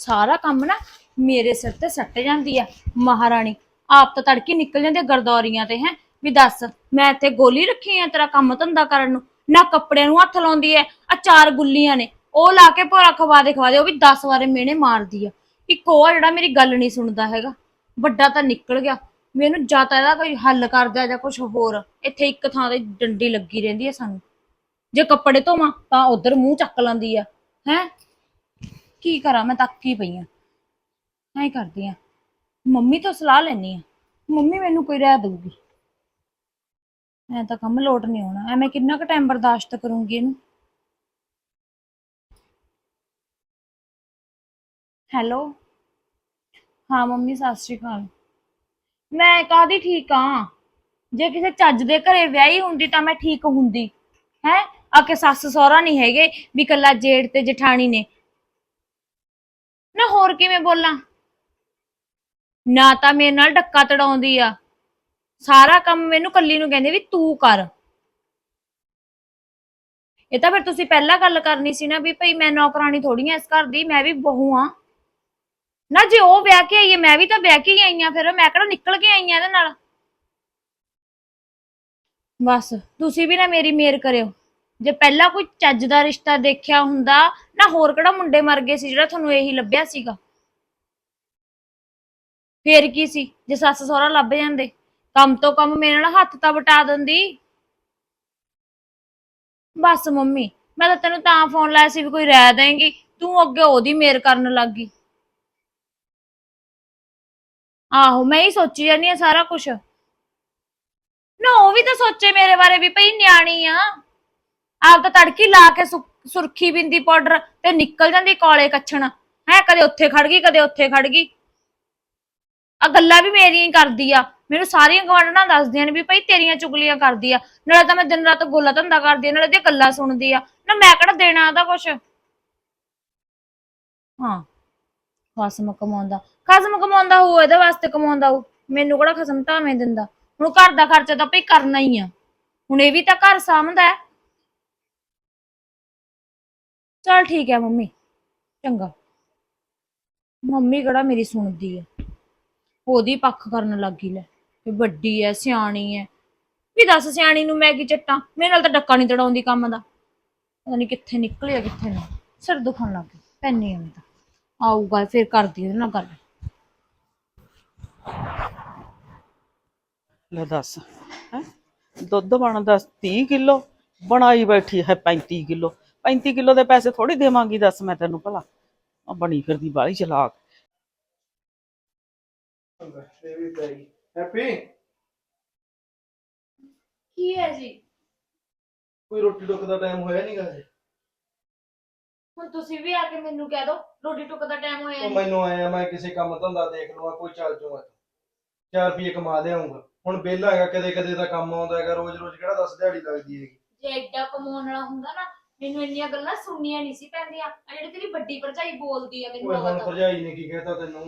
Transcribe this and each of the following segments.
ਸਾਰਾ ਕੰਮ ਨਾ ਮੇਰੇ ਸਿਰ ਤੇ ਸੱਟ ਜਾਂਦੀ ਆ। ਮਹਾਰਾਣੀ, ਆਪ ਤਾਂ ਤੜਕੇ ਨਿਕਲ ਜਾਂਦੇ ਆ ਗਰਦੌਰੀਆਂ ਤੇ, ਹੈ? ਵੀ ਦੱਸ, ਮੈਂ ਇੱਥੇ ਗੋਲੀ ਰੱਖੀ ਆ ਤੇਰਾ ਕੰਮ ਧੰਦਾ ਕਰਨ ਨੂੰ? ਨਾ ਕੱਪੜਿਆਂ ਨੂੰ ਹੱਥ ਲਾਉਂਦੀ ਐ ਆ ਚਾਰ ਗੁੱਲੀਆਂ ਨੇ, ਉਹ ਲਾ ਕੇ ਭੋਰਾ ਖਵਾ ਦੇ ਖਵਾ ਦੇ, ਉਹ ਵੀ 10 ਵਾਰੇ ਮਿਹਣੇ ਮਾਰਦੀ ਆ। ਇੱਕ ਉਹ ਆ ਜਿਹੜਾ ਮੇਰੀ ਗੱਲ ਨਹੀਂ ਸੁਣਦਾ ਹੈਗਾ। ਵੱਡਾ ਤਾਂ ਨਿਕਲ ਗਿਆ। ਮੈਨੂੰ ਜਾਂ ਤਾਂ ਇਹਦਾ ਕੋਈ ਹੱਲ ਕਰ ਦਿਆ ਜਾਂ ਕੁਝ ਹੋਰ। ਇੱਥੇ ਇੱਕ ਥਾਂ ਤੇ ਡੰਡੀ ਲੱਗੀ ਰਹਿੰਦੀ ਹੈ ਸਾਨੂੰ। ਜੇ ਕੱਪੜੇ ਧੋਵਾਂ ਤਾਂ ਉਧਰ ਮੂੰਹ ਚੱਕ ਲੈਂਦੀ ਆ, ਹੈ? ਕੀ ਕਰਾਂ? ਮੈਂ ਤੱਕ ਹੀ ਪਈ ਆ। ਐਂ ਕਰਦੀ ਆ। ਮੰਮੀ ਤੋਂ ਸਲਾਹ ਲੈਣੀ ਆ। ਮੰਮੀ ਮੈਨੂੰ ਕੋਈ ਰਹਿ ਦਊਗੀ। ਐ ਤਾਂ ਕੰਮ ਲੋਟ ਨਹੀਂ ਹੋਣਾ ਐ ਕਿੰਨਾ ਕੁ ਟਾਈਮ ਬਰਦਾਸ਼ਤ ਕਰੂੰਗੀ ਇਹਨੂੰ? ਹੈਲੋ? ਹਾਂ, ਮੰਮੀ, ਸਤਿ ਸ਼੍ਰੀ ਅਕਾਲ। ਮੈਂ ਕਾਹਦੀ ਠੀਕ ਆ? ਜੇ ਕਿਸੇ ਚੱਜ ਦੇ ਘਰੇ ਵਿਆਹੀ ਹੁੰਦੀ ਤਾਂ ਮੈਂ ਠੀਕ ਹੁੰਦੀ। ਹੈ? ਆ ਕੇ ਸੱਸ ਸਹੁਰਾ ਨਹੀਂ ਹੈਗੇ ਵੀ ਕੱਲਾ ਜੇਠ ਤੇ ਜਠਾਣੀ ਨੇ। ਨਾ ਹੋਰ ਕਿਵੇਂ ਬੋਲਾਂ? ਨਾ ਤਾਂ ਮੇਰੇ ਨਾਲ ਡੱਕਾ ਤੜਾਉਂਦੀ ਆ। ਸਾਰਾ ਕੰਮ ਮੈਨੂੰ ਕੱਲੀ ਨੂੰ ਕਹਿੰਦੇ ਵੀ ਤੂੰ ਕਰ। ਇਹ ਤਾਂ ਫਿਰ ਤੁਸੀਂ ਪਹਿਲਾਂ ਗੱਲ ਕਰਨੀ ਸੀ ਨਾ ਵੀ ਭਈ ਮੈਂ ਨੌਕਰਾਨੀ ਥੋੜੀ ਆ ਇਸ ਘਰ ਦੀ, ਮੈਂ ਵੀ ਬਹੂ ਆ। ਨਾ ਜੇ ਉਹ ਵਿਆਹ ਕੇ ਆਈ ਹੈ ਮੈਂ ਵੀ ਤਾਂ ਵਿਆਹ ਕੇ ਹੀ ਆਈ ਆ ਫਿਰ, ਮੈਂ ਕਿਹੜਾ ਨਿਕਲ ਕੇ ਆਈ ਆ ਇਹਦੇ ਨਾਲ? ਬਸ, ਤੁਸੀਂ ਵੀ ਨਾ ਮੇਰੀ ਮੇਰ ਕਰਿਓ। ਜੇ ਪਹਿਲਾਂ ਕੋਈ ਚੱਜ ਦਾ ਰਿਸ਼ਤਾ ਦੇਖਿਆ ਹੁੰਦਾ, ਨਾ ਹੋਰ ਕਿਹੜਾ ਮੁੰਡੇ ਮਰ ਗਏ ਸੀ ਜਿਹੜਾ ਤੁਹਾਨੂੰ ਇਹੀ ਲੱਭਿਆ ਸੀਗਾ? ਫੇਰ ਕੀ ਸੀ? ਜੇ ਸੱਸ ਸਹੁਰਾ ਲੱਭ ਜਾਂਦੇ, ਕੰਮ ਤੋਂ ਕੰਮ ਮੇਰੇ ਨਾਲ ਹੱਥ ਤਾਂ ਵਟਾ ਦਿੰਦੀ। ਬਸ ਮੰਮੀ, ਮੈਂ ਤਾਂ ਤੈਨੂੰ ਤਾਂ ਫੋਨ ਲਾਇਆ ਸੀ ਵੀ ਕੋਈ ਰਹਿ ਦੇਂਗੀ, ਤੂੰ ਅੱਗੇ ਉਹਦੀ ਮੇਰ ਕਰਨ ਲੱਗ ਗਈ। ਆਹੋ, ਮੈਂ ਹੀ ਸੋਚੀ ਜਾਂਦੀ ਆ ਸਾਰਾ ਕੁਝ ਨਾ ਉਹ ਵੀ ਤਾਂ ਸੋਚੇ ਮੇਰੇ ਬਾਰੇ ਵੀ ਭਈ ਨਿਆਣੀ ਆ। ਆਪ ਤਾਂ ਤੜਕੀ ਲਾ ਕੇ ਸੁ- ਸੁਰਖੀ ਬਿੰਦੀ ਪਾਊਡਰ ਤੇ ਨਿਕਲ ਜਾਂਦੀ ਕੋਲੇ ਕੱਛਣ। ਹੈ, ਕਦੇ ਉੱਥੇ ਖੜ ਗਈ, ਕਦੇ ਉੱਥੇ ਖੜ ਗਈ। ਆ ਗੱਲਾਂ ਵੀ ਮੇਰੀਆਂ ਹੀ ਕਰਦੀ ਆ। ਮੈਨੂੰ ਸਾਰੀਆਂ ਗਵਾਂਢਣਾਂ ਦੱਸਦੀਆਂ ਨੇ ਵੀ ਭਈ ਤੇਰੀਆਂ ਚੁਗਲੀਆਂ ਕਰਦੀ ਆ। ਨਾਲੇ ਤਾਂ ਮੈਂ ਦਿਨ ਰਾਤ ਗੋਲਾ ਧੰਦਾ ਕਰਦੀ ਆ, ਨਾਲੇ ਉਹਦੀਆਂ ਗੱਲਾਂ ਸੁਣਦੀ ਆ। ਨਾ ਮੈਂ ਕਿਹੜਾ ਦੇਣਾ ਉਹਦਾ ਕੁਛ? ਹਾਂ, ਖਸਮ ਕਮਾਉਂਦਾ। ਖਸਮ ਕਮਾਉਂਦਾ ਹੋ ਇਹਦੇ ਵਾਸਤੇ ਕਮਾਉਂਦਾ ਉਹ ਮੈਨੂੰ ਕਿਹੜਾ ਖਸਮ ਢਾਵੇਂ ਦਿੰਦਾ। ਹੁਣ ਘਰ ਦਾ ਖਰਚਾ ਤਾਂ ਭਈ ਕਰਨਾ ਹੀ ਆ। ਹੁਣ ਇਹ ਵੀ ਤਾਂ ਘਰ ਸਾਂਭਦਾ ਹੈ। ਚਲ ਠੀਕ ਹੈ ਮੰਮੀ, ਚੰਗਾ। ਮੰਮੀ ਕਿਹੜਾ ਮੇਰੀ ਸੁਣਦੀ ਹੈ ਉਹਦੀ ਪੱਖ ਕਰਨ ਲੱਗੀ ਲੈ, ਵੀ ਵੱਡੀ ਐ, ਸਿਆਣੀ ਐ। ਵੀ ਦੱਸ ਸਿਆਣੀ ਨੂੰ ਮੈਂ ਕੀ ਚੱਟਾਂ, ਮੇਰੇ ਨਾਲ ਤਾਂ ਡੱਕਾ ਨਹੀਂ ਤੜਾਉਂਦੀ ਕੰਮ ਦਾ। ਪਤਾ ਨਹੀਂ ਕਿੱਥੇ ਨਿਕਲਿਆ ਕਿੱਥੇ ਨਾ। ਸਿਰ ਦੁਖਣ ਲੱਗ ਗਿਆ ਪੈਣੀ ਐ ਤਾਂ। ਆਊਗਾ, ਫਿਰ ਕਰਦੀ ਉਹਦੇ ਨਾਲ ਗੱਲ। ਲੈ ਦੱਸ, ਹੈ? ਦੁੱਧ ਬਣਦਾ 30 ਕਿਲੋ, ਬਣਾਈ ਬੈਠੀ ਹੈ 35 ਕਿਲੋ। 35 ਕਿਲੋ ਦੇ ਪੈਸੇ ਥੋੜੀ ਦੇਵਾਂਗੀ ਦੱਸ ਮੈਂ ਤੈਨੂੰ ਭਲਾ। ਆ ਬਣੀ ਫਿਰਦੀ ਬਾਲੀ ਚਲਾਕ। ਇਹ ਵੀ ਪੈ ਗਈ ਹੈਪੀ? ਕੀ ਹੈ ਜੀ? ਕੋਈ ਰੋਟੀ ਟੁੱਕ ਦਾ ਟਾਈਮ ਹੋਇਆ ਨਹੀਂਗਾ ਹਜੇ? ਹੁਣ ਤੁਸੀਂ ਵੀ ਆ ਕੇ ਮੈਨੂੰ ਕਹਿ ਦਿਓ ਰੋਟੀ ਟੁੱਕ ਦਾ ਟਾਈਮ ਹੋਇਆ ਉਹ ਮੈਨੂੰ ਆਇਆ ਮੈਂ ਕਿਸੇ ਕੰਮ ਧੰਦਾ ਦੇਖ ਲਵਾਂ ਕੋਈ ਚੱਲ ਜੂਗਾ। 4 ਰੁਪਏ ਕਮਾ ਲਿਆਉਂਗਾ। ਹੁਣ ਵਿਹਲਾ ਹੈਗਾ ਕਦੇ ਕਦੇ ਤਾਂ ਕੰਮ ਆਉਂਦਾ ਹੈਗਾ ਰੋਜ਼ ਰੋਜ਼ ਕਿਹੜਾ ਦੱਸ ਦਿਹਾੜੀ ਲੱਗਦੀ ਹੈਗੀ? ਜੇ ਐਡਾ ਕਮਾਉਣ ਵਾਲਾ ਹੁੰਦਾ ਨਾ ਮੈਨੂੰ ਇੰਨੀਆਂ ਗੱਲਾਂ ਸੁਣਨੀਆਂ ਨਹੀਂ ਸੀ ਪੈਂਦੀਆਂ। ਆ ਜਿਹੜੀ ਤੇਰੀ ਵੱਡੀ ਭਰਜਾਈ ਬੋਲਦੀ ਆ ਮੈਨੂੰ ਹੁਣ ਪਤਾ ਭਰਜਾਈ ਨੇ ਕੀ ਕਹਿਤਾ ਤੈਨੂੰ?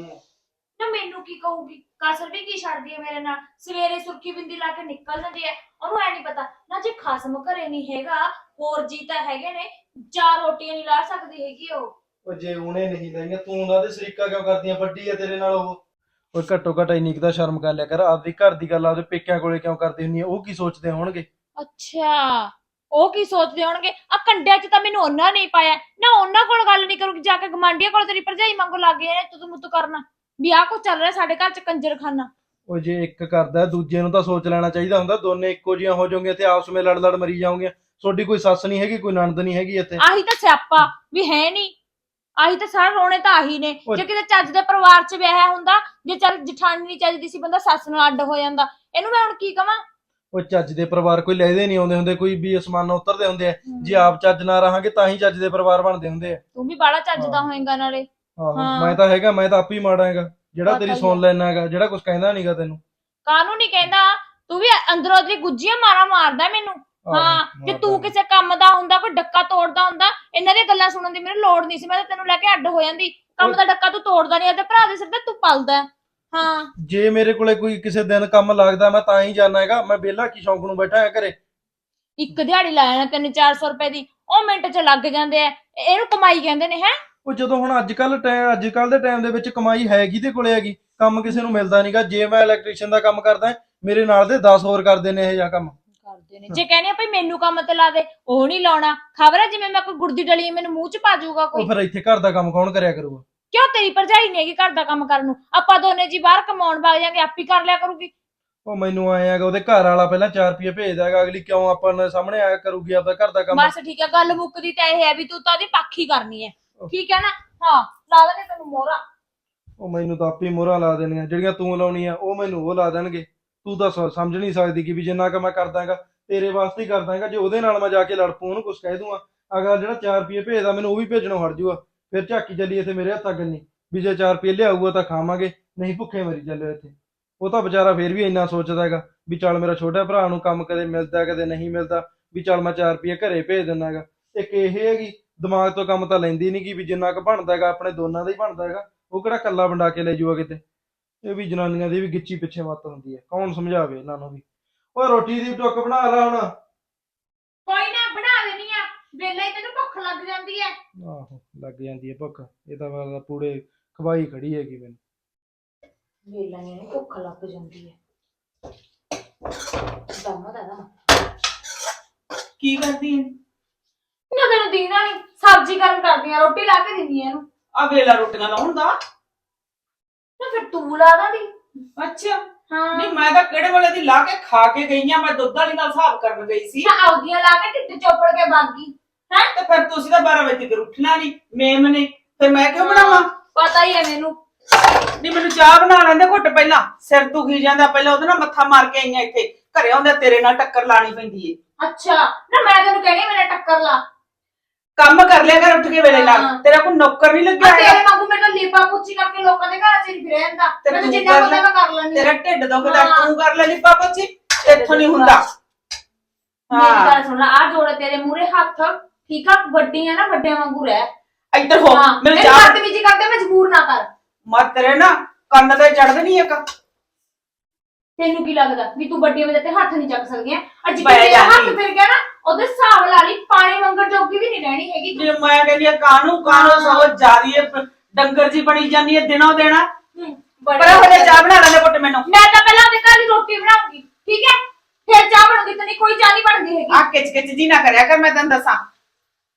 ਨਾ ਮੈਨੂੰ ਕੀ ਕਹੂਗੀ? ਕਸਰ ਵੀ ਕੀ ਛੱਡਦੀ ਹੈ ਮੇਰੇ ਨਾਲ? ਸਵੇਰੇ ਸੁਰਖੀ ਬਿੰਦੀ ਲਾ ਕੇ ਨਿਕਲ ਜਾਂਦੀ ਹੈ ਉਹਨੂੰ ਐ ਨਹੀਂ ਪਤਾ ਨਾ ਜੇ ਖਸਮ ਘਰੇ ਨਹੀਂ ਹੈਗਾ ਹੋਰ ਜੀ ਤਾਂ ਹੈਗੇ ਨੇ ਚਾਰ ਰੋਟੀਆਂ ਨਹੀਂ ਲਾ ਸਕਦੀ ਹੈਗੀ ਉਹ। ਉਹ ਜੇ ਉਹਨੇ ਨਹੀਂ ਲਈਆਂ ਤੂੰ ਉਹਨਾਂ ਦੇ ਸ਼ਰੀਕਾ ਕਿਉਂ ਕਰਦੀਆਂ ਵੱਡੀ ਹੈ ਤੇਰੇ ਨਾਲ ਉਹ। ਓਏ ਘੱਟੋ ਘੱਟ ਇੰਨੀ ਕੁ ਤਾਂ ਸ਼ਰਮ ਕਰ ਲਿਆ ਕਰ ਆਪਦੀ ਘਰ ਦੀ ਗੱਲ ਆਪਦੇ ਪੇਕਿਆਂ ਕੋਲੇ ਕਿਉਂ ਕਰਦੀ ਹੁੰਨੀ ਹੈ ਉਹ ਕੀ ਸੋਚਦੇ ਹੋਣਗੇ? ਅੱਛਾ। ਉਹ ਕੀ ਸੋਚਦੇ ਹੋਣਗੇ? ਆ ਕੰਡਿਆਂ 'ਚ ਤਾਂ ਮੈਨੂੰ ਉਹਨਾਂ ਨਹੀਂ ਪਾਇਆ। ਨਾ ਉਹਨਾਂ ਕੋਲ ਗੱਲ ਨਹੀਂ ਕਰੂਗੀ ਜਾ ਕੇ ਗਮਾਂਡੀਆਂ ਕੋਲ ਤੇਰੀ ਭਰਜਾਈ ਮੰਗੋ ਲੱਗ ਗਏ ਨੇ ਤੂੰ ਮੁੱਤ ਕਰਨਾ। ਵੀ ਆਹ ਕੁਛ ਚੱਲ ਰਿਹਾ ਸਾਡੇ ਘਰ 'ਚ ਕੰਜਰਖਾਨਾ। ਉਹ ਜੇ ਇੱਕ ਕਰਦਾ ਦੂਜੇ ਨੂੰ ਤਾਂ ਸੋਚ ਲੈਣਾ ਚਾਹੀਦਾ ਹੁੰਦਾ। ਦੋਨੇ ਇੱਕੋ ਜਿਹੀਆਂ ਹੋ ਜਾਓਗੇ ਤੇ ਆਪਸ ਵਿੱਚ ਲੜ ਲੜ ਮਰੀ ਜਾਓਗੇ ਤੁਹਾਡੀ ਕੋਈ ਸੱਸ ਨਹੀਂ ਹੈਗੀ ਕੋਈ ਨਣਦ ਨਹੀਂ ਹੈਗੀ ਇੱਥੇ। ਆਹੀ ਤਾਂ ਸਿਆਪਾ ਵੀ ਹੈ ਨਹੀਂ। ਆਹੀ ਤਾਂ ਸਾਰਾ ਰੋਣੇ ਤਾਂ ਆਹੀ ਨੇ। ਉਹ- ਜੇ ਕਿਤੇ ਚੱਜ ਦੇ ਪਰਿਵਾਰ 'ਚ ਵਿਆਹਿਆ ਹੁੰਦਾ ਜੇ ਚੱਲ ਜਠਾਣੀ ਨਹੀਂ ਚੱਜਦੀ ਸੀ ਬੰਦਾ ਸੱਸ ਨਾਲ ਅੱਡ ਹੋ ਜਾਂਦਾ। ਇਹਨੂੰ ਮੈਂ ਹੁਣ ਕੀ ਕਵਾਂ? ਉਹ ਚੱਜ ਦੇ ਪਰਿਵਾਰ ਕੋਈ ਲੈਦੇ ਨਹੀਂ ਆਉਂਦੇ ਹੁੰਦੇ ਕੋਈ ਵੀ ਅਸਮਾਨਾਂ ਉਤਰਦੇ ਹੁੰਦੇ ਆ। ਜੇ ਆਪ ਚੱਜ ਨਾ ਰਹਾਂਗੇ ਤਾਂ ਹੀ ਚੱਜ ਦੇ ਪਰਿਵਾਰ ਬਣਦੇ ਹੁੰਦੇ ਆ। ਤੂੰ ਵੀ ਬਾਲਾ ਚੱਜਦਾ ਹਾਂ। ਹੋਏਗਾ ਨਾਲੇ। ਆਹੋ ਹਾਂ। ਮੈਂ ਤਾਂ ਹੈਗਾ ਮੈਂ ਤਾਂ ਆਪ ਹੀ ਮਾੜਾ ਹੈਗਾ। ਜਿਹੜਾ ਪਤਾ ਤੇਰੀ ਹੀ ਸੁਣ ਲੈਣਾ ਹੈਗਾ ਜਿਹੜਾ ਕੁਝ ਕਹਿੰਦਾ ਨਹੀਂਗਾ ਤੈਨੂੰ। ਕਾਹਨੂੰ ਨਹੀਂ ਕਹਿੰਦਾ? ਤੂੰ ਵੀ ਅੰਦਰੋਂ ਅੰਦਰੀ ਗੁੱਜੀਆਂ ਮਾਰਾ ਮਾਰਦਾ ਮੈਨੂੰ। ਆਹੋ, ਹਾਂ ਜੇ ਤੂੰ। ਕਿਸੇ ਕੰਮ ਦਾ ਹੁੰਦਾ ਕੋਈ ਡੱਕਾ ਤੋੜਦਾ ਹੁੰਦਾ ਇਹਨਾਂ ਦੀਆਂ ਗੱਲਾਂ ਸੁਣਨ ਦੀ ਮੈਨੂੰ ਲੋੜ ਨਹੀਂ ਸੀ। ਮੈਂ ਤਾਂ ਤੈਨੂੰ ਲੈ ਕੇ ਅੱਡ ਹੋ ਜਾਂਦੀ। ਕੰਮ ਦਾ ਡੱਕਾ ਤੂੰ ਤੋੜਦਾ ਨਹੀਂ ਤੇ ਭਰਾ ਦੇ ਸਿਰ ਤੇ ਤੂੰ ਪਲਦਾ। ਹੈ। ਹਾਂ। ਜੇ ਮੇਰੇ ਕੋਲੇ ਕੋਈ ਕਿਸੇ ਦਿਨ ਕੰਮ ਲੱਗਦਾ ਮੈਂ ਤਾਂ ਹੀ ਜਾਣਾ ਹੈਗਾ। ਮੈਂ ਵਿਹਲਾ ਕੀ ਸ਼ੌਂਕ ਨੂੰ ਬੈਠਾ ਹੈ ਘਰੇ। ਇੱਕ ਦਿਹਾੜੀ ਲਾ ਜਾਣਾ 3-400 ਰੁਪਏ ਦੀ। ਉਹ ਮਿੰਟ 'ਚ ਲੱਗ ਜਾਂਦੇ ਆ। ਇਹ- ਇਹਨੂੰ ਕਮਾਈ ਕਹਿੰਦੇ ਨੇ ਹੈ? ਉਹ ਜਦੋਂ ਹੁਣ ਅੱਜ ਕੱਲ ਟਾਈਮ ਅੱਜ ਕੱਲ ਦੇ ਟਾਈਮ ਦੇ ਵਿੱਚ ਕਮਾਈ ਹੈ ਕਿਹਦੇ ਕੋਲੇ ਹੈਗੀ। ਕੰਮ ਕਿਸੇ ਨੂੰ ਮਿਲਦਾ ਨਹੀਂਗਾ ਜੇ ਮੈਂ ਇਲੈਕਟ੍ਰੀਸ਼ੀਅਨ ਦਾ ਕੰਮ ਕਰਦਾ ਮੇਰੇ ਨਾਲ ਦੇ 10 ਹੋਰ ਕਰਦੇ ਨੇ ਇਹ ਜਿਹਾ ਕੰਮ। ਕਰਦੇ ਨੇ। ਜੇ ਕਹਿੰਦੇ ਆ ਭਈ ਮੈਨੂੰ ਕੰਮ ਤੇ ਲਾ ਦੇ ਉਹ ਨਹੀਂ ਲਾਉਣਾ। ਖਬਰ ਹੈ ਜਿਵੇਂ ਮੈਂ ਕੋਈ ਗੁਰਦੀ ਡਲੀ ਮੈਨੂੰ ਮੂੰਹ ਚ ਪਾ ਜਾਊਗਾ ਕੋਈ। ਉਹ ਫਿਰ ਇੱਥੇ ਘਰ ਦਾ ਕੰਮ ਕੌਣ ਕਰਿਆ ਕਰੂਗਾ? ਕਿਉਂ ਤੇਰੀ ਭਰਜਾਈ ਨਹੀਂ ਹੈਗੀ ਘਰ ਦਾ ਕੰਮ ਕਰਨ ਨੂੰ? ਆਪਾਂ ਦੋਨੇ ਜੀ ਬਾਹਰ ਕਮਾਉਣ ਵਗ ਜਾਾਂਗੇ ਆਪੀ ਕਰ ਲਿਆ ਕਰੂਗੀ। ਉਹ ਮੈਨੂੰ ਆਏ ਹੈਗਾ ਉਹਦੇ ਘਰ ਵਾਲਾ ਪਹਿਲਾਂ 4 ਰੁਪਏ ਭੇਜਦਾ ਹੈਗਾ ਅਗਲੀ ਕਿਉਂ ਆਪਾਂ ਨੂੰ ਸਾਹਮਣੇ ਆਇਆ ਕਰੂਗੀ ਆਪਦਾ ਘਰ ਦਾ ਕੰਮ? ਬਸ ਠੀਕ ਹੈ ਗੱਲ ਮੁੱਕਦੀ ਤਾਂ ਇਹ ਹੈ ਵੀ ਤੂੰ ਤਾਂ ਉਹਦੀ ਪਾਖੀ ਕਰਨੀ ਹੈ। ਠੀਕ ਹੈ ਨਾ? ਹਾਂ ਲਾ ਦੇਣੇ ਤੈਨੂੰ ਮੋਹਰਾ। ਉਹ ਮੈਨੂੰ ਤਾਂ ਆਪੇ ਮੋਹਰਾਂ ਲਾ ਦੇਣੀਆਂ ਜਿਹੜੀਆਂ ਤੂੰ ਲਾਉਣੀਆਂ ਉਹ ਮੈਨੂੰ ਉਹ ਲਾ ਦੇਣਗੇ। ਤੂੰ ਤਾਂ ਸ- ਸਮਝ ਨਹੀਂ ਸਕਦੀ ਕਿ ਵੀ ਜਿੰਨਾ ਕੁ ਮੈਂ ਕਰਦਾਗਾ ਤੇਰੇ ਵਾਸਤੇ ਹੀ ਕਰਦਾਗਾ ਜੇ ਉਹਦੇ ਨਾਲ ਮੈਂ ਜਾ ਕੇ ਲੜ ਪਊ ਉਹਨੂੰ ਕੁਝ ਕਹਿ ਦੂੰਗਾ। ਅਗਲਾ ਜਿਹੜਾ 4 ਰੁਪਏ ਭੇਜਦਾ ਮੈਨੂੰ ਉਹ ਵੀ ਭੇਜਣੋਂ ਹਟ ਜੂਗਾ। ਫਿਰ ਝਾਕੀ ਚੱਲੀ ਇੱਥੇ ਮੇਰੇ ਹੱਥਾਂ ਕੰਨੀ। ਵੀ ਜੇ 4 ਰੁਪਏ ਲਿਆਊਗਾ ਤਾਂ ਖਾਵਾਂਗੇ, ਨਹੀਂ ਭੁੱਖੇ ਮਰੀ ਚੱਲਿਓ ਇੱਥੇ। ਉਹ ਤਾਂ ਵਿਚਾਰਾ ਫਿਰ ਵੀ ਇੰਨਾ ਸੋਚਦਾ ਹੈਗਾ ਵੀ ਚੱਲ ਮੇਰਾ ਛੋਟਾ ਭਰਾ ਨੂੰ ਕੰਮ ਕਦੇ ਮਿਲਦਾ, ਕਦੇ ਨਹੀਂ ਮਿਲਦਾ, ਵੀ ਚੱਲ ਮੈਂ 4 ਰੁਪਏ ਘਰੇ ਭੇਜ ਦਿੰਦਾ ਹੈਗਾ। ਇੱਕ ਇਹ ਹੈਗੀ ਦਿਮਾਗ ਤੋਂ ਕੰਮ ਤਾਂ ਲੈਂਦੀ ਨਹੀਂ ਕਿ ਵੀ ਜਿੰਨਾ ਕੁ ਬਣਦਾ ਹੈਗਾ, ਆਪਣੇ ਦੋਨਾਂ ਦਾ ਹੀ ਬਣਦਾ ਹੈਗਾ। ਉਹ ਕਿਹੜਾ ਕੱਲਾ ਵੰਡਾ ਕੇ ਲੈ ਜੂਗਾ ਕਿਤੇ? ਇਹ ਵੀ ਜਨਾਨੀਆਂ ਦੀ ਵੀ ਗਿੱਚੀ ਪਿੱਛੇ ਮੱਤ ਹੁੰਦੀ ਹੈ। ਕੌਣ ਸਮਝਾਵੇ ਇਹਨਾਂ ਨੂੰ ਵੀ? ਓਏ ਰੋਟੀ ਦੀ ਟੁੱਕ ਬਣਾ ਲਾ ਹੁਣ। ਕੋਈ ਨਾ, ਬਣਾ ਦੇਣੀ ਵੇਲੇ ਤੈਨੂੰ ਭੁੱਖ ਲੱਗ ਜਾਂਦੀ ਹੈ ਆਹੋ ਲੱਗ ਜਾਂਦੀ ਹੈ ਭੁੱਖ। ਇਹ ਤਾਂ ਵਾਲਾ ਪੂੜੇ ਖਵਾਈ ਖੜੀ ਹੈਗੀ ਮੈਨੂੰ। ਵੇਲਾ ਨੇ ਭੁੱਖ ਲੱਗ ਜਾਂਦੀ ਹੈ ਦਮਾ ਦਾ ਦਮਾ। ਕੀ ਕਰਦੀ ਹੈ ਨਾ ਤੈਨੂੰ ਦੀਨਾ ਨਹੀਂ ਸਬਜ਼ੀ ਗਰਮ ਕਰਦੀ ਆ ਰੋਟੀ ਲਾ ਕੇ ਦਿੰਦੀ ਆ ਇਹਨੂੰ। ਆ ਵੇਲਾ ਰੋਟੀਆਂ ਲਾਉਣ ਦਾ। ਤੇ ਫਿਰ ਤੂੰ ਲਾ ਦਾਂਦੀ। ਅੱਛਾ। ਹਾਂ। ਨਹੀਂ ਮੈਂ ਤਾਂ ਕਿਹੜੇ ਵੇਲੇ ਦੀ ਲਾ ਕੇ ਖਾ ਕੇ ਗਈ ਆ ਮੈਂ ਦੁੱਧ ਵਾਲੀ ਨਾਲ ਹਿਸਾਬ ਕਰਨ ਗਈ ਸੀ। ਨਾ ਆਉਦੀਆਂ ਲਾ ਕੇ ਢਿੱਡ ਚੋਪੜ ਕੇ ਬਾਗੀ ਤੇ ਫਿਰ ਤੁਸੀਂ ਤਾਂ 12 ਵਜੇ ਤੱਕ ਉੱਠਣਾ ਨਹੀਂ ਮੇਮ ਨੇ। ਫਿਰ ਮੈਂ ਕਿਉਂ ਬਣਾਵਾਂ? ਪਤਾ ਹੀ ਹੈ ਮੈਨੂੰ। ਨਹੀਂ ਮੈਨੂੰ ਚਾਹ ਬਣਾ ਲੈਂਦੇ ਘੁੱਟ ਪਹਿਲਾਂ। ਸਿਰ ਦੁਖੀ ਜਾਂਦਾ ਪਹਿਲਾਂ ਉਹਦੇ ਨਾਲ ਮੱਥਾ ਮਾਰ ਕੇ ਆਈਆਂ ਇੱਥੇ। ਘਰੇ ਆਉਂਦੇ ਤੇਰੇ ਨਾਲ ਟੱਕਰ ਲਾਣੀ ਪੈਂਦੀ ਏ। ਅੱਛਾ ਨਾ ਮੈਂ ਤੈਨੂੰ ਕਹਿਣੀ ਮੇਰੇ ਟੱਕਰ ਲਾ। ਕੰਮ ਕਰ ਲਿਆ ਕਰ ਉੱਠ ਕੇ ਵੇਲੇ ਨਾਲ। ਹਾਂ। ਤੇਰਾ ਕੋਈ ਨੌਕਰ ਨਹੀਂ ਆ ਲੱਗਿਆ ਤੇਰੇ ਵਾਂਗੂ ਮੈਨੂੰ ਲੀਪਾ ਪੁੱਛੀ ਕਰਕੇ ਲੋਕਾਂ ਦੇ ਘਰ ਚ ਫਿਰ ਰਹਿੰਦਾ। ਤੇ ਮੈਂ ਤਾਂ ਤੂੰ ਜਿੰਨਾ ਕਰ। ਮੈਂ ਕਰ ਲੈਂਦੀ। ਤੇਰਾ ਹਾਂ। ਢਿੱਡ ਦੁਖਦਾ ਹਾਂ। ਤੂੰ ਕਰ ਲੈ ਨੀ ਪਾਪਾ ਜੀ ਇੱਥੋਂ ਨਹੀਂ ਹੁੰਦਾ। ਮੇਰੀ ਹਾਂ। ਗੱਲ ਸੁਣ ਲੈ ਆ ਜੋੜੇ ਤੇਰੇ ਮੂਰੇ ਹੱਥ। ਠੀਕ ਆ ਵੱਡੀ ਆ ਨਾ ਵੱਡਿਆਂ ਵਾਂਗੂ ਰਹਿ। ਇੱਧਰ ਹੋ ਹਾਂ ਮੇਰੇ ਮੈਨੂੰ ਚਾਹ ਬਦਤਮੀਜ਼ੀ ਕਰਦੇ ਮਜਬੂਰ ਨਾ ਕਰ। ਮਰ ਤੇਰੇ ਨਾ ਕੰਨ ਤੇ ਚੜਦੇ ਨਹੀਂ ਇੱਕ। ਤੈਨੂੰ ਕੀ ਲੱਗਦਾ ਵੀ ਤੂੰ ਵੱਡੀ ਵਜ੍ਹਾ ਤੇ ਹੱਥ ਨਹੀਂ ਚੱਕ ਸਕਦੀ ਅੱਜ ਜੇ ਬਹਿ ਤੇਰਾ ਹੱਥ ਜਾਂਦੀ। ਫਿਰ ਗਿਆ ਨਾ ਉਹਦੇ ਹਿਸਾਬ ਲਾ ਲਈ ਪਾਣੀ ਮੰਗਣ ਜੋਗੀ ਵੀ ਨਹੀਂ ਰਹਿਣੀ ਹੈਗੀ ਤੂੰ। ਜੇ ਮੈਂ ਕਹਿੰਦੀ ਆ ਕਾਨੂੰ ਕਾਨੂੰ ਹਾਂ। ਸਗੋਂ ਜਾਰੀ ਹੈ ਡੰਗਰ ਜੀ ਬਣੀ ਜਾਂਦੀ ਹੈ ਦਿਨੋਂ ਦੇਣਾ ਹੂੰ, ਬੜੀ ਪਰ ਉਹ ਜੇ ਚਾਹ ਬਣਾ ਲੈਂਦੇ ਪੁੱਟ ਮੈਨੂੰ। ਮੈਂ ਤਾਂ ਪਹਿਲਾਂ ਉਹਦੇ ਘਰ ਦੀ ਰੋਟੀ ਬਣਾਉਂਗੀ ਠੀਕ ਹੈ? ਫਿਰ ਚਾਹ ਬਣੂਗੀ ਤੇ ਨਹੀਂ ਕੋਈ ਚਾਹ ਨਹੀਂ ਬਣਦੀ ਹੈਗੀ। ਆ ਕਿਚ ਕਿਚ ਜੀ ਨਾ ਕਰਿਆ ਕਰ ਮੈਂ ਤੈਨੂੰ ਦੱਸਾਂ।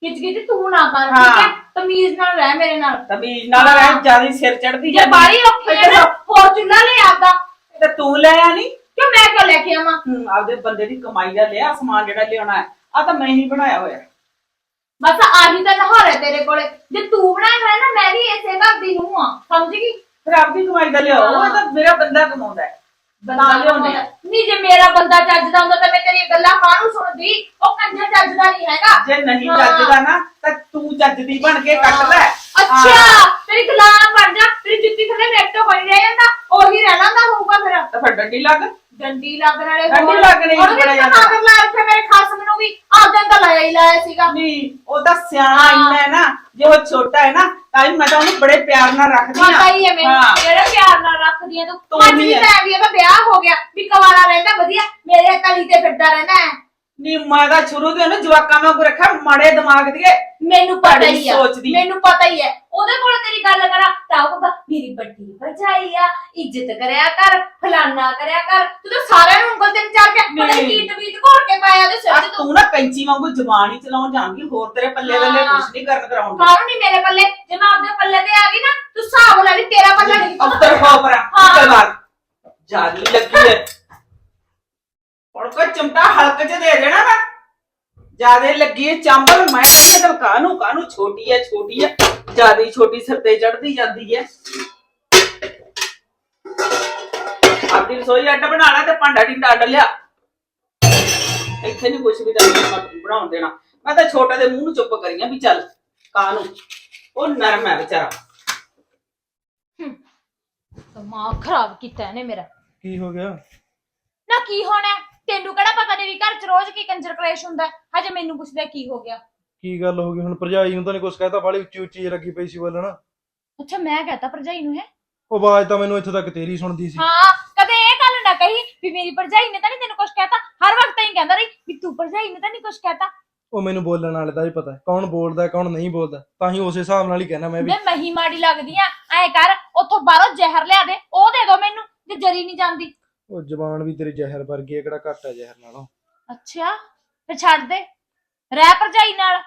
ਕਿਚ ਕਿਚ ਤੂੰ ਨਾ ਕਰ ਠੀਕ ਹੈ। ਹਾਂ। ਤਮੀਜ਼ ਨਾਲ ਰਹਿ ਮੇਰੇ ਨਾਲ। ਤਬੀ ਨਾਲ। ਰਹਿ ਜ਼ਿਆਦਾ ਸਿਰ ਚੜਦੀ ਜੇ ਬਾਰੀ ਔਖੀ ਹੈ ਨਾ ਹੋਰ ਚੁੱਲਾ ਲੈ ਆਪਦਾ। ਤੇ ਤੂੰ ਲੈ ਆ ਨਹੀਂ ਕਿਉਂ ਮੈਂ ਕਿਉਂ ਲੈ ਕੇ ਆਵਾਂ? ਹੂੰ, ਆਪਦੇ ਬੰਦੇ ਦੀ ਕਮਾਈ ਦਾ ਲਿਆ ਸਮਾਨ ਜਿਹੜਾ ਲਿਆਉਣਾ ਹੈ। ਆ ਤਾਂ ਮੈਂ ਹੀ ਬਣਾਇਆ ਹੋਇਆ। ਬਸ ਆਹੀ ਤਾਂ ਲਾਹੌਰ ਹੈ ਤੇਰੇ ਕੋਲੇ। ਜੇ ਤੂੰ ਬਣਾਇਆ ਹੋਇਆ ਨਾ ਮੈਂ ਵੀ ਇਸੇ ਘਰ ਦੀ ਨੂੰ ਆ ਸਮਝ ਗਈ? ਫਿਰ ਆਪਦੀ ਕਮਾਈ ਦਾ ਲਿਆਓ। ਉਹ ਤਾਂ ਮੇਰਾ ਬੰਦਾ ਕਮਾਉਂਦਾ ਹੈ। ਤਾਂ ਲਿਆਉਂਦੇ ਨਹੀਂ ਜੇ ਮੇਰਾ ਬੰਦਾ ਚੱਜਦਾ ਹੁੰਦਾ ਤਾਂ ਮੈਂ ਤੇਰੀਆਂ ਗੱਲਾਂ ਕਾਹਨੂੰ ਸੁਣਦੀ। ਉਹ ਕੰਜਰ ਚੱਜਦਾ ਨਹੀਂ ਹੈਗਾ। ਜੇ ਨਹੀਂ ਹਾਂ। ਚੱਜਦਾ ਨਾ ਤਾਂ ਤੂੰ ਚੱਜਦੀ ਬਣ ਕੇ ਕੱਟ ਲੈ। ਅੱਛਾ ਤੇਰੀ ਗੁਲਾਮ ਬਣ ਜਾ। ਤੇਰੀ ਜੁੱਤੀ ਥੱਲੇ ਨੈਟੋ ਬਣ ਰਹਿ ਜਾਂਦਾ। ਉਹੀ ਰਹਿਣਾ ਦਾ ਹੋਊਗਾ ਫਿਰ। ਤਾਂ ਫਿਰ ਡੰਡੀ ਲੱਗ। ਡੰਡੀ ਲੱਗਣ ਵਾਲੇ ਡੰਡੀ ਹੋਰ। ਲੱਗਣੀ ਉਹਨੂੰ ਬੜਾ ਜ਼ਿਆਦਾ। ਤਾਂ ਲਾ ਰੱਖਿਆ ਮੇਰੇ ਖਾਸ ਨੂੰ ਵੀ ਆਪਦੇ ਤਾਂ ਲਾਇਆ ਹੀ ਲਾਇਆ ਸੀਗਾ ਨਹੀਂ ਉਹ ਤਾਂ ਸਿਆਣਾ ਹਾਂ। ਇੰਨਾ ਹੈ ਨਾ ਜੇ ਉਹ ਛੋਟਾ ਹੈ ਨਾ ਤਾਂ ਹੀ ਮੈਂ ਤਾਂ ਉਹਨੂੰ ਬੜੇ ਪਿਆਰ ਨਾਲ ਰੱਖਦੀ ਆ ਪਤਾ ਹੀ ਹੈ ਮੈਨੂੰ ਹਾਂ। ਜਿਹੜਾ ਪਿਆਰ ਨਾਲ ਰੱਖਦੀ ਹੈ ਤੂੰ ਤੂੰ ਅੱਜ ਵੀ ਵੀ ਹੈ। ਵਿਆਹ ਹੋ ਗਿਆ ਵੀ ਕਵਾਲਾ ਰਹਿੰਦਾ ਵਧੀਆ ਮੇਰੇ ਤਲੀ ਤੇ ਫਿਰਦਾ ਰਹਿੰਦਾ ਹੈ ਨਹੀਂ ਮੈਂ ਤਾਂ ਸ਼ੁਰੂ ਤੋਂ ਉਹਨੂੰ ਜਵਾਕਾਂ ਵਾਂਗੂ ਰੱਖਿਆ ਮਾੜੇ ਦਿਮਾਗ ਦੀਏ ਮੈਨੂੰ ਪਤਾ ਹੀ ਆ ਸੋਚਦੀ। ਮੈਨੂੰ ਪਤਾ ਹੀ ਹੈ ਉਹਦੇ ਕੋਲ ਤੇਰੀ ਗੱਲ ਕਰਾਂ ਤਾਂ ਉਹ ਕਹੂਗਾ ਮੇਰੀ ਵੱਡੀ ਭਰਜਾਈ ਆ ਇੱਜ਼ਤ ਕਰਿਆ ਕਰ ਫਲਾਨਾ ਕਰਿਆ ਕਰ ਤੂੰ ਤਾਂ ਸਾਰਿਆਂ ਨੂੰ ਉਂਗਲ ਤੇ ਚਾਰ ਕੇ ਪਤਾ ਨਹੀਂ। ਕੀ ਤਵੀਤ ਘੋੜ ਕੇ ਪਾਇਆ ਉਹਦੇ ਸਿਰ 'ਚ ਤੂੰ ਤੂੰ ਨਾ ਕੈਂਚੀ ਵਾਂਗੂ ਜ਼ਬਾਨ ਹੀ ਚਲਾਉਣ ਜਾਂਦੀ ਹੋਰ ਤੇਰੇ ਪੱਲੇ ਵੱਲੇ ਹਾਂ। ਕੁਝ ਨਹੀਂ ਕਰਨ ਕਰਾਉਂਦੀ ਕਾਹਨੂੰ ਨਹੀਂ ਮੇਰੇ ਪੱਲੇ ਜੇ ਮੈਂ ਆਪਦੇ ਪੱਲੇ ਤੇ ਆ ਗਈ ਨਾ ਤੂੰ ਹਿਸਾਬ ਲੈ ਲਈ ਤੇਰਾ ਪੱਲਾ ਨਹੀਂ ਉੱਤਰ ਹੋ ਪਰਾਂ ਹਾਂ। ਬਾਹਰ ਜਾਲੀ ਲੱਗੀ ਹੈ ਹੁਣ ਕੋਈ ਚਮਟਾ ਹਲਕ ਚ ਦੇ ਦੇਣਾ ਨਾ ਜਿਆਦੇ ਲੱਗੀ ਹੈ ਚੰਬਲ ਮੈਂ ਕਹਿੰਦਾ ਚੱਲ ਕਾਹਨੂੰ ਕਾਹਨੂੰ ਛੋਟੀ ਹੈ ਛੋਟੀ ਹੈ ਜ਼ਿਆਦਾ ਛੋਟੀ ਸਿਰ ਤੇ ਚੜਦੀ ਜਾਂਦੀ ਹੈ ਆਪਦੀ ਰਸੋਈ ਅੱਡ ਬਣਾ ਲੈ ਤੇ ਭਾਂਡਾ ਟਿੰਡਾ ਅੱਡ ਲਿਆ। ਇੱਥੇ ਨਹੀਂ ਕੁਝ ਵੀ ਤਾਂ ਬਣਾਉਣ ਦੇਣਾ। ਮੈਂ ਤਾਂ ਛੋਟੇ ਦੇ ਮੂੰਹ ਨੂੰ ਚੁੱਪ ਕਰੀਆਂ ਵੀ ਚੱਲ ਕਾਹਨੂੰ? ਉਹ ਨਰਮ ਹੈ ਵਿਚਾਰਾ। ਦਿਮਾਗ ਖਰਾਬ ਕੀਤਾ ਇਹਨੇ ਮੇਰਾ। ਕੀ ਹੋ ਗਿਆ? ਨਾ ਕੀ ਹੋਣਾ? ਹੈ? ਤੈਨੂੰ ਕਿਹੜਾ ਪਤਾ ਨਹੀਂ ਵੀ ਘਰ ਚ ਰੋਜ਼ ਕੀ ਕੰਜਰ ਕਲੇਸ਼ ਹੁੰਦਾ? ਹੈ? ਹਜੇ ਮੈਨੂੰ ਪੁੱਛਦਾ ਕੀ ਹੋ ਗਿਆ। ਕੀ ਗੱਲ ਹੋ ਗਈ? ਹੁਣ ਭਰਜਾਈ ਨੂੰ ਤਾਂ ਨਹੀਂ ਕੁਝ ਕਹਿਤਾ ਬਾਲੀ ਉੱਚੀ ਉੱਚੀ ਜਿਹੀ ਲੱਗੀ ਪਈ ਸੀ ਬੋਲਣ। ਅੱਛਾ ਮੈਂ ਕਹਤਾ ਭਰਜਾਈ ਨੂੰ ਹੈ ਉਹ ਆਵਾਜ਼ ਤਾਂ ਮੈਨੂੰ ਇੱਥੇ ਤੱਕ ਤੇਰੀ ਸੁਣਦੀ ਸੀ। ਹਾਂ ਕਦੇ ਇਹ ਗੱਲ ਨਾ ਕਹੀ ਵੀ ਮੇਰੀ ਭਰਜਾਈ ਨੇ ਤਾਂ ਨਹੀਂ ਤੈਨੂੰ ਕੁਝ ਕਹਿਤਾ? ਹਰ ਵਕਤ ਹੀ ਕਹਿੰਦਾ ਰਹੀ ਵੀ ਤੂੰ ਭਰਜਾਈ ਨੇ ਤਾਂ ਨਹੀਂ ਕੁਝ ਕਹਿਤਾ? ਉਹ ਮੈਨੂੰ ਬੋਲਣ ਵਾਲੇ ਦਾ ਵੀ ਪਤਾ ਹੈ, ਕੌਣ ਬੋਲਦਾ ਕੌਣ ਨਹੀਂ ਬੋਲਦਾ ਤਾਂ ਹੀ ਉਸੇ ਹਿਸਾਬ ਨਾਲ ਹੀ ਕਹਿਣਾ ਮੈਂ ਵੀ। ਵੇ ਮਹੀ ਮਾੜੀ ਲੱਗਦੀ ਆ ਐ ਕਰ ਉੱਥੋਂ ਬਾਹਰੋਂ ਜ਼ਹਿਰ ਲਿਆ ਦੇ ਉਹ ਦੇ ਦੋ ਮੈਨੂੰ ਜੇ ਜਰੀ ਨਹੀਂ ਜਾਂਦੀ। ਉਹ ਜ਼ਬਾਨ ਵੀ ਤੇਰੀ ਜ਼ਹਿਰ ਵਰਗੀ ਹੈ ਕਿਹੜਾ ਘੱਟ ਹੈ ਜ਼ਹਿਰ ਨਾਲੋਂ। ਅੱਛਾ ਤੇ ਛੱਡ ਦੇ। ਰਹਿ ਭਰਜਾਈ ਨਾਲ।